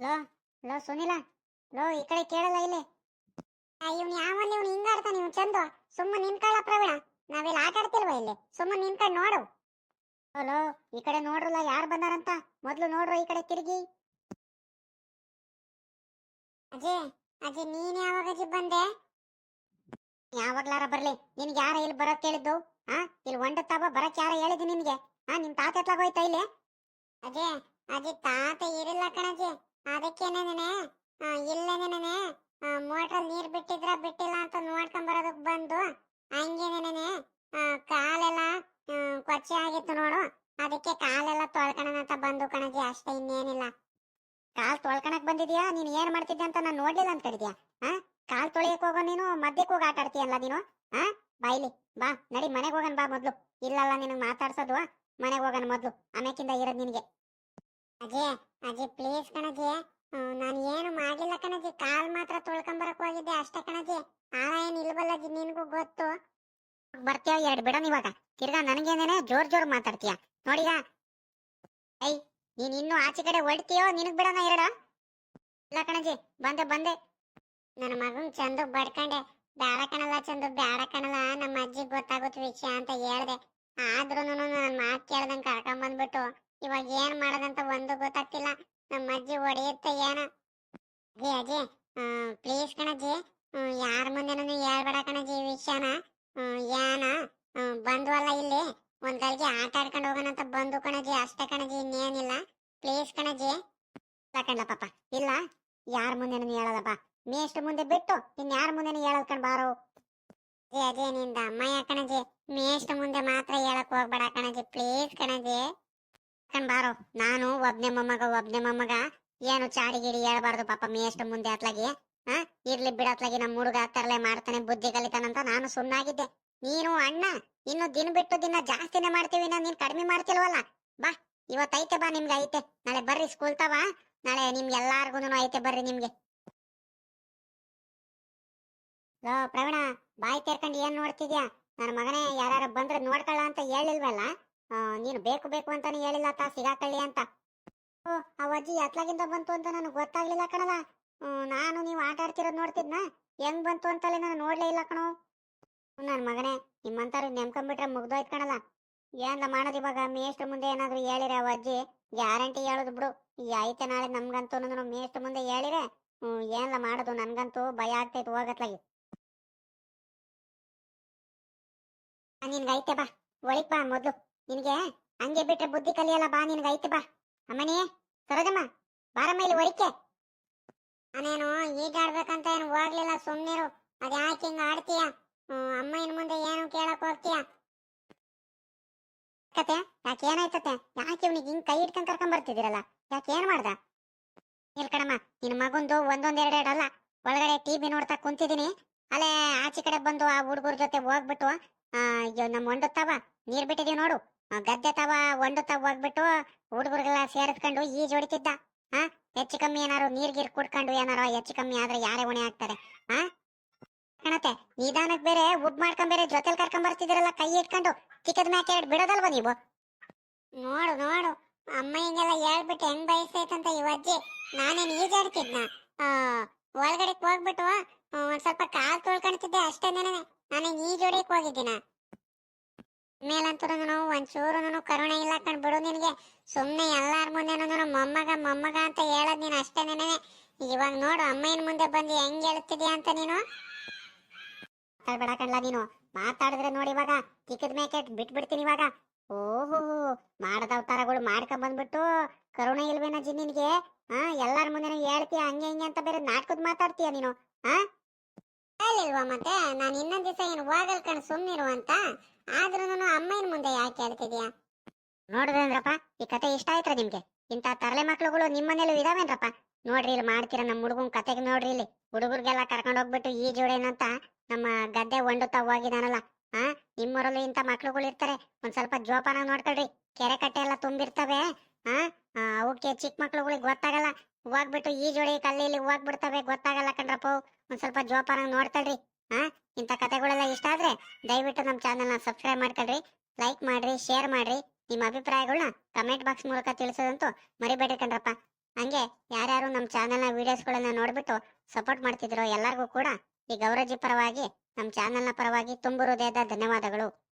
S1: ಲೋ ಲೋ ಸುನಿಲ ಲೋ, ಈ ಕಡೆ ಕೇಳಲ್ಲ ಇಲ್ಲಿ. ಇವ್ನು ಯಾವಲ್ಲಿ ಇವ್ನು ಹಿಂಗ ಆಡ್ತಾನೆ ಇವ್ನು ಚಂದು. ಸುಮ್ಮನೆ ನಿನ್ಕೊಳ್ಳ ಪ್ರವೀಣ ನಾವಿಲ್ಲಿ ಆಟ ಆಡ್ತಿಲ್ವಾ ಇಲ್ಲಿ? ಸುಮ್ಮನೆ ನಿನ್ಕೊಂಡು ನೋಡು. ಲೋ, ಈ ಕಡೆ ನೋಡ್ರಲ್ಲ ಯಾರು ಬಂದಾರಂತ? ಮೊದ್ಲು ನೋಡ್ರು ಈ ಕಡೆ ತಿರುಗಿ. ಅಜಯ್ ಅಜಯ್ ನೀನ್ ಯಾವಾಗ ಅಜ್ಜಿ ಬಂದೆ? ಯಾವಾಗ್ಲಾರ ಬರ್ಲಿ ನಿನ್ಗೆ ಯಾರ ಇಲ್ಲಿ ಬರಕ್ ಹೇಳಿದ್ದು? ಆ ಇಲ್ಲಿ ಒಂಡ ತಬ ಬರಕ್ ಯಾರ ಹೇಳಿದ್ದು ನಿನ್ಗೆ? ಆ ನಿನ್ ತಾತ ಎತ್ಲಾಗ ಹೋಯ್ತಾ ಇಲ್ಲಿ? ಅಜಯ್ ಅಜ್ಜಿ ತಾತ ಇರಿಲ್ಲ ಕಣಜಿ. ಇಲ್ಲ ನೆನೆ ಮೋಟ್ರಲ್ಲಿ ನೀರ್ ಬಿಟ್ಟಿದ್ರ ಬಿಟ್ಟಿಲ್ಲ ಅಂತ ನೋಡ್ಕೊಂಡ್ ಬರೋದಕ್ ಬಂದು ಹಂಗೇನೇನೆ ಕಾಲೆಲ್ಲ ಆ, ಕೊಚ್ಚೆ ಆಗಿತ್ತು ನೋಡು. ಅದಕ್ಕೆ ಕಾಲೆಲ್ಲ ತೊಳ್ಕೊಳೋಣ ಅಂತ ಬಂದು ಕಣಜಿ ಅಷ್ಟೇ ಇನ್ನೇನಿಲ್ಲ. ಕಾಲ್ ತೊಳ್ಕೊಳಕ್ ಬಂದಿದ್ಯಾ? ನೀನ್ ಏನ್ ಮಾಡ್ತಿದ್ದೆ ಅಂತ ನಾನು ನೋಡ್ಲಿಲ್ಲ ಅಂತ ಕಡಿದ್ಯಾ ಹಾ ಕಾಲ್ ತೊಳೆಯಕ್ ಹೋಗೋ ನೀನು ಮದ್ಯಕ್ ಹೋಗಿ ಆಟ ಆಡ್ತೀಯಲ್ಲ ನೀನು? ಹಾ ಬಾಯ್ಲಿ ಬಾ, ನಡಿ, ಮನೆಗೆ ಹೋಗನ್ ಬಾ ಮೊದ್ಲು. ಇಲ್ಲಲ್ಲ ನಿನಗ್ ಮಾತಾಡ್ಸೋದು, ಮನೆಗೆ ಹೋಗನ್ ಮೊದ್ಲು. ಅಮೇಕಿಂದ ಇರೋದ್ ನಿನಗೆ. ಅಜಯ್ ಅಜಯ್ ಪ್ಲೀಸ್ ಕಣಜಿ. ನಾನು ಏನು ಮಾಡಿಲ್ಲ ಕಣಜಿ. ಕಾಲ್ ಮಾತ್ರ ತೊಳ್ಕೊಂಬರಕ್ ಹೋಗಿದ್ದೆ ಅಷ್ಟೇ ಕಣಜಿ. ಆಳ ಏನ್ ಇಲ್ವಲ್ಲಜಿ ನಿನ್ಗೂ ಗೊತ್ತು. ಬರ್ತೀಯ? ಎರಡ್ ಬಿಡೋನ್ ಇವಾಗ. ತಿರ್ಗಾ ನನಗೇನೇನೆ ಜೋರ್ ಜೋರ್ ಮಾತಾಡ್ತೀಯ? ನೋಡಿಗ? ಐ ನೀನ್ ಇನ್ನೂ ಆಚೆ ಕಡೆ ಹೊಡ್ತೀಯೋ ನಿನಗ್ ಬಿಡೋಣ ಎರಡ? ಇಲ್ಲ ಕಣಜಿ, ಬಂದೆ ಬಂದೆ. ನನ್ನ ಮಗನ್ ಚಂದ ಬಡ್ಕಂಡೆ. ಬ್ಯಾಡ ಕಣಲ್ಲ ಚಂದು, ಬ್ಯಾಡ ಕಣಲ್ಲ. ನಮ್ಮ ಅಜ್ಜಿ ಗೊತ್ತಾಗುತ್ತೆ ವಿಷಯ ಅಂತ ಹೇಳ್ದೆ. ಆದ್ರೂ ನನ್ನ ಮಾತು ಕೇಳ್ದಂಗ್ ಕರ್ಕೊಂಡ್ ಬಂದ್ಬಿಟ್ಟು ಇವಾಗ ಏನ್ ಮಾಡೋದಂತ ಒಂದು ಗೊತ್ತಾಗ್ತಿಲ್ಲ ನಮ್ಮ ಅಜ್ಜಿ ಹೊಡೆಯುತ್ತೆ ಏನ ಅಜ್ಜಿ ಅಜ್ಜಿ ಪ್ಲೀಸ್ ಕಣಜ್ಜಿ ಯಾರ ಮುಂದೆನೂ ಹೇಳ್ಬೇಡ ಕಣಜ್ಜಿ ಈ ವಿಷಯನ ಹ್ಮ್, ಏನ ಹ್ಮ್, ಬಂದ್ವಲ್ಲ ಇಲ್ಲಿ ಒಂದ್ ಗಳಿಗೆ ಆಟ ಆಡ್ಕೊಂಡು ಹೋಗೋಣ ಅಂತ ಬಂದು ಕಣಜ್ಜಿ ಅಷ್ಟೇ ಕಣಜ್ಜಿ ಇನ್ನೇನಿಲ್ಲ ಪ್ಲೀಸ್ ಕಣಜ್ಜಿ ಇಲ್ಲ ಕಣ್ಲ ಪಾಪ ಇಲ್ಲ ಯಾರ ಮುಂದೆನೂ ಹೇಳಲ್ಲಪ್ಪ ಮೇಷ್ಟ್ರ ಮುಂದೆ ಬಿಟ್ಟು ಇನ್ ಯಾರ ಮುಂದೆನೂ ಹೇಳಲ್ ಕಣ್ ಬಾರೋ ಅಜ್ಜಿ ಅಜ್ಜಿ ನಿಂದ ಅಮ್ಮಯ್ಯ ಕಣಜ್ಜಿ ಮೇಷ್ಟ್ರ ಮುಂದೆ ಮಾತ್ರ ಹೇಳಕ್ ಹೋಗ್ಬೇಡ ಕಣಜ್ಜಿ ಪ್ಲೀಸ್ ಕಣಜ್ಜಿ ಕಣ್ ಬಾರೋ ನಾನು ಒಬ್ನೇ ಒಬ್ನೇ ಮೊಮ್ಮಗ. ಏನು ಚಾಡಿ ಗಿಡಿ ಹೇಳ್ಬಾರ್ದು ಪಾಪ ಮೇಷ್ಟ್ರ ಮುಂದೆ ಅತ್ಲಾಗಿ. ಹಾ ಇರ್ಲಿ ಬಿಡತ್ಲಾಗಿ ನಮ್ಮ ಹುಡುಗ ತರಲೆ ಮಾಡ್ತಾನೆ ಬುದ್ಧಿ ಕಲಿತಾನಂತ ನಾನು ಸುಮ್ಮನಾಗಿದ್ದೆ ನೀನು ಅಣ್ಣ, ಇನ್ನು ದಿನ ಬಿಟ್ಟು ದಿನ ಜಾಸ್ತಿನೇ ಮಾಡ್ತೀವಿ ನಾನು ನೀನ್ ಕಡಿಮೆ ಮಾಡ್ತಿಲ್ವಲ್ಲ? ಬಾ ಇವತ್ತೈತೆ ಬಾ ನಿಮ್ಗೆ ಐತೆ. ನಾಳೆ ಬರ್ರಿ ಸ್ಕೂಲ್ ತವಾ. ನಾಳೆ ನಿಮ್ಗೆ ಎಲ್ಲಾರ್ಗು ಐತೆ ಬರ್ರಿ ನಿಮ್ಗೆ. ಲೋ ಪ್ರವೀಣ, ಬಾಯಿ ತೇರ್ಕೊಂಡು ಏನ್ ನೋಡ್ತಿದ್ಯಾ? ನನ್ನ ಮಗನೇ ಯಾರು ಬಂದ್ರೆ ನೋಡ್ಕೊಳ್ಳ ಅಂತ ಹೇಳಿಲ್ವಲ್ಲ? ನೀನು ಬೇಕು ಬೇಕು ಅಂತಾನೆ ಹೇಳಿಲ್ಲ ತಾ, ಸಿಗಾಕಳ್ಳಿ ಅಂತ. ಓ ಅಜ್ಜಿ ಎತ್ಲಾಗಿಂದ ಬಂತು ಅಂತ ನನಗೆ ಗೊತ್ತಾಗ್ಲಿಲ್ಲ ಹ್ಮ್, ನಾನು ನೀವು ಆಟ ಆಡ್ತಿರೋದು ನೋಡ್ತಿದ್ನ? ಹೆಂಗ್ ಬಂತು ಅಂತಲೇ ನಾನು ನೋಡ್ಲೇ ಇಲ್ಲ ಕಣೋ. ನನ್ನ ಮಗನೇ ನಿಮ್ಮಂತಾರು ನೆಮ್ಕೊಂಡ್ಬಿಟ್ರೆ ಮುಗ್ದೋಯ್ತು ಕಣಲ್ಲ. ಏನ್ಲ ಮಾಡೋದು ಇವಾಗ? ಮೇಷ್ಟ್ರ ಮುಂದೆ ಏನಾದ್ರು ಹೇಳಿರ ಅಜ್ಜಿ ಗ್ಯಾರಂಟಿ ಹೇಳೋದು ಬಿಡು. ಈ ಐತೆ ನಾಳೆ ನಮ್ಗಂತೂ ಮೇಷ್ಟ್ರ ಮುಂದೆ ಹೇಳಿರೆ. ಏನ್ಲ ಮಾಡೋದು? ನನ್ಗಂತೂ ಭಯ ಆಗ್ತೈತೆ ಹೋಗತ್ಲಾಗಿ. ನಿನ್ಗೆ ಐತೆ ಬಾ. ಒಳಿಪ್ಪ ಮೊದ್ಲು. ನಿನ್ಗೆ ಹಂಗೆ ಬಿಟ್ರೆ ಬುದ್ಧಿ ಕಲಿಯಲ್ಲ ಬಾ ನಿನ್ಗೆ ಐತೆ ಬಾ. ಅಮ್ಮನಿ, ಸರೋಜಮ್ಮ, ಬಾರಮ್ಮ ಇಲ್ಲಿ ಒರಿಕೆ ಅನೇನು ಈಗ ಆಡ್ಬೇಕಂತ ಏನು ಹೋಗ್ಲಿಲ್ಲ ಸುಮ್ಮನಿರು ಅದ್ ಯಾಕೆ ಹಿಂಗ ಆಡ್ತೀಯ? ಅಮ್ಮ ಇನ್ ಮುಂದೆ ಏನು ಕೇಳಕ್ ಹೋಗ್ತೀಯ? ಕತೆ, ಯಾಕೆ ಏನಾಯ್ತತೆ? ಯಾಕೆ ಇವ್ನಿಗೆ ಹಿಂಗ್ ಕೈ ಇಟ್ಕೊಂಡ್ ಕರ್ಕೊಂಡ್ ಬರ್ತಿದಿರಲ್ಲ ಯಾಕೆ ಏನ್ ಮಾಡ್ದ? ಇಲ್ ಕಣಮ್ಮ, ನಿನ್ ಮಗುಂದು ಒಂದೊಂದ್ ಎರಡ್ ಎರಡಲ್ಲ ಒಳಗಡೆ ಟಿವಿ ನೋಡ್ತಾ ಕುಂತಿದೀನಿ. ಅಲ್ಲೇ ಆಚೆ ಕಡೆ ಬಂದು ಆ ಹುಡುಗರ ಜೊತೆ ಹೋಗ್ಬಿಟ್ಟು ಅಯ್ಯೋ, ನಮ್ ಹೊಂಡು ನೀರ್ ಬಿಟ್ಟಿದೀವಿ ನೋಡು. ಗದ್ದೆ ತವ ಒಂದು ತವ ಹೋಗ್ಬಿಟ್ಟು ಹುಡುಗರುಗಳ ಸೇರಿಸ್ಕೊಂಡು ಈಜ್ ಹೊಡಿತಿದ್ದ ಹಾ ಹೆಚ್ಚು ಕಮ್ಮಿ ಏನಾರು ನೀರ್ ಗೀರ್ ಕುಡ್ಕೊಂಡು ಏನಾರು ಹೆಚ್ಚು ಕಮ್ಮಿ ಆದ್ರೆ ಯಾರೇ ಹೊಣೆ ಆಗ್ತಾರೆ ಕಣತೆ ನಿಧಾನಕ್ ಬೇರೆ ಉಬ್ ಮಾಡ್ಕೊಂಡ್ ಬೇರೆ ಜೊತೆಲ್ ಕರ್ಕೊಂಡ್ ಬರ್ತಿದಿರಲ್ಲ ಕೈ ಇಟ್ಕೊಂಡು ಚಿಕ್ಕದ ಮ್ಯಾಕೆ ಬಿಡೋದಲ್ವ ನೀವು? ನೋಡು ನೋಡು. ಅಮ್ಮ ಹಿಂಗೆಲ್ಲ ಹೇಳ್ಬಿಟ್ಟು ಹೆಂಗ್ ಬಯಸ್ತೈತಂತ ಈ ಅಜ್ಜಿ? ನಾನೇನ್ ಈಜಾಡ್ತಿದ್ನ? ಆ ಒಳಗಡೆ ಹೋಗ್ಬಿಟ್ಟು ಆ, ಒಂದ್ ಸ್ವಲ್ಪ ಕಾಲ್ ತೊಳ್ಕೊಂತಿದ್ದೆ ಅಷ್ಟೇ ನಾನು ಈಜೊಡಿಯಕ್ ಹೋಗಿದ್ದೀನ? ಮೇಲಂತೂ ಒಂಚೂರು ಕರುಣೆ ಇಲ್ಲ ಕಣ್ ಬಿಡು ನಿನಗೆ. ಸುಮ್ನೆ ಎಲ್ಲಾರ ಮುಂದೆ ಮೊಮ್ಮಗ ಮೊಮ್ಮಗ ಅಂತ ಹೇಳದ್ ನೀನು ಅಷ್ಟೇ ನೆನೆ ಇವಾಗ ನೋಡು, ಅಮ್ಮಯ್ಯನ ಮುಂದೆ ಬಂದು ಹೆಂಗ್ ಹೇಳ್ತಿದ್ಯಾ ಅಂತ ನೀನು? ಮಾತಾಡ್ಬೇಡ ಕಣ್ಲ ನೀನು. ಮಾತಾಡಿದ್ರೆ ನೋಡಿ ಇವಾಗ ಚಿಕ್ಕದ ಮೇಕೆ ಬಿಟ್ಬಿಡ್ತೀನಿ ಇವಾಗ. ಓಹೋ, ಮಾಡದ ಅವತಾರಗಳು ಮಾಡ್ಕೊಂಡ್ ಬಂದ್ಬಿಟ್ಟು ಕರುಣೆ ಜಿ ನಿನ್ಗೆ? ಹಾ ಎಲ್ಲಾರ ಮುಂದೆ ಹೇಳ್ತೀಯ, ಹಂಗೆ ಹಿಂಗೆ ಅಂತ ಬೇರೆ ನಾಟಕದ ಮಾತಾಡ್ತೀಯ ನೀನು ಹಾ ಹೇಳಿಲ್ವಾ ಮತ್ತೆ? ನಾನು ಇನ್ನೊಂದ್ ದಿವಸ ಏನು ಹೋಗಲ್ ಕಣ್ ಸುಮ್ನಿರು ಅಂತ. ಆದ್ರೂ ಅಮ್ಮನ ಮುಂದೆ ಯಾಕೆ ಹೇಳ್ತಿದ್ಯಾ ನೋಡಿದ್ರೇನ್ರಪ್ಪ ಈ ಕತೆ ಇಷ್ಟ ಆಯ್ತ್ರ ನಿಮ್ಗೆ? ಇಂಥ ತರಲೆ ಮಕ್ಳುಗಳು ನಿಮ್ಮ ಮನೇಲೂ ಇದಾವೇನ್ರಪ್ಪ? ನೋಡ್ರಿ ಇಲ್ಲಿ ಮಾಡ್ತೀರ ನಮ್ಮ ಹುಡುಗನ್ ಕತೆಗೆ ನೋಡ್ರಿ ಇಲ್ಲಿ. ಹುಡುಗರಿಗೆಲ್ಲ ಕರ್ಕೊಂಡು ಹೋಗ್ಬಿಟ್ಟು ಈ ಜೋಡೇನಂತ ನಮ್ಮ ಗದ್ದೆ ಒಂಡುತ್ತಾ ಹೋಗಿದಾನಲ್ಲ ಆ? ನಿಮ್ಮೂರಲ್ಲೂ ಇಂಥ ಮಕ್ಳುಗಳು ಇರ್ತಾರೆ. ಒಂದ್ ಸ್ವಲ್ಪ ಜೋಪಾನ ನೋಡ್ಕೊಳ್ರಿ. ಕೆರೆ ಕಟ್ಟೆ ಎಲ್ಲ ತುಂಬಿರ್ತವೆ ಆ, ಅವಕ್ಕೆ ಚಿಕ್ಕ ಮಕ್ಳುಗಳಿಗೆ ಗೊತ್ತಾಗಲ್ಲ. ಹೋಗ್ಬಿಟ್ಟು ಈ ಜೋಡಿ ಕಲ್ಲಿ ಇಲ್ಲಿ ಹೋಗ್ಬಿಡ್ತವೆ ಗೊತ್ತಾಗಲ್ಲ ಕಣ್ರಪ್ಪ. ಒಂದ್ ಸ್ವಲ್ಪ ಜೋಪಾನ ನೋಡ್ಕೊಳ್ರಿ. ಹಾ? ಇಂಥ ಕತೆಗಳೆಲ್ಲ ಇಷ್ಟ ಆದ್ರೆ ದಯವಿಟ್ಟು ನಮ್ಮ ಚಾನೆಲ್ನ ಸಬ್ಸ್ಕ್ರೈಬ್ ಮಾಡ್ಕೊಳ್ರಿ ಲೈಕ್ ಮಾಡ್ರಿ ಶೇರ್ ಮಾಡ್ರಿ. ನಿಮ್ಮ ಅಭಿಪ್ರಾಯಗಳನ್ನ ಕಮೆಂಟ್ ಬಾಕ್ಸ್ ಮೂಲಕ ತಿಳಿಸೋದಂತೂ ಮರಿಬೇಡಿ ಕಣ್ರಪ್ಪ. ಹಂಗೆ ಯಾರ್ಯಾರು ನಮ್ಮ ಚಾನೆಲ್ನ ವಿಡಿಯೋಸ್ಗಳನ್ನ ನೋಡ್ಬಿಟ್ಟು ಸಪೋರ್ಟ್ ಮಾಡ್ತಿದ್ರೋ ಎಲ್ಲರಿಗೂ ಕೂಡ ಈ ಗೌರವಜಿ ಪರವಾಗಿ ನಮ್ಮ ಚಾನೆಲ್ನ ಪರವಾಗಿ ತುಂಬು ಹೃದಯದ ಧನ್ಯವಾದಗಳು.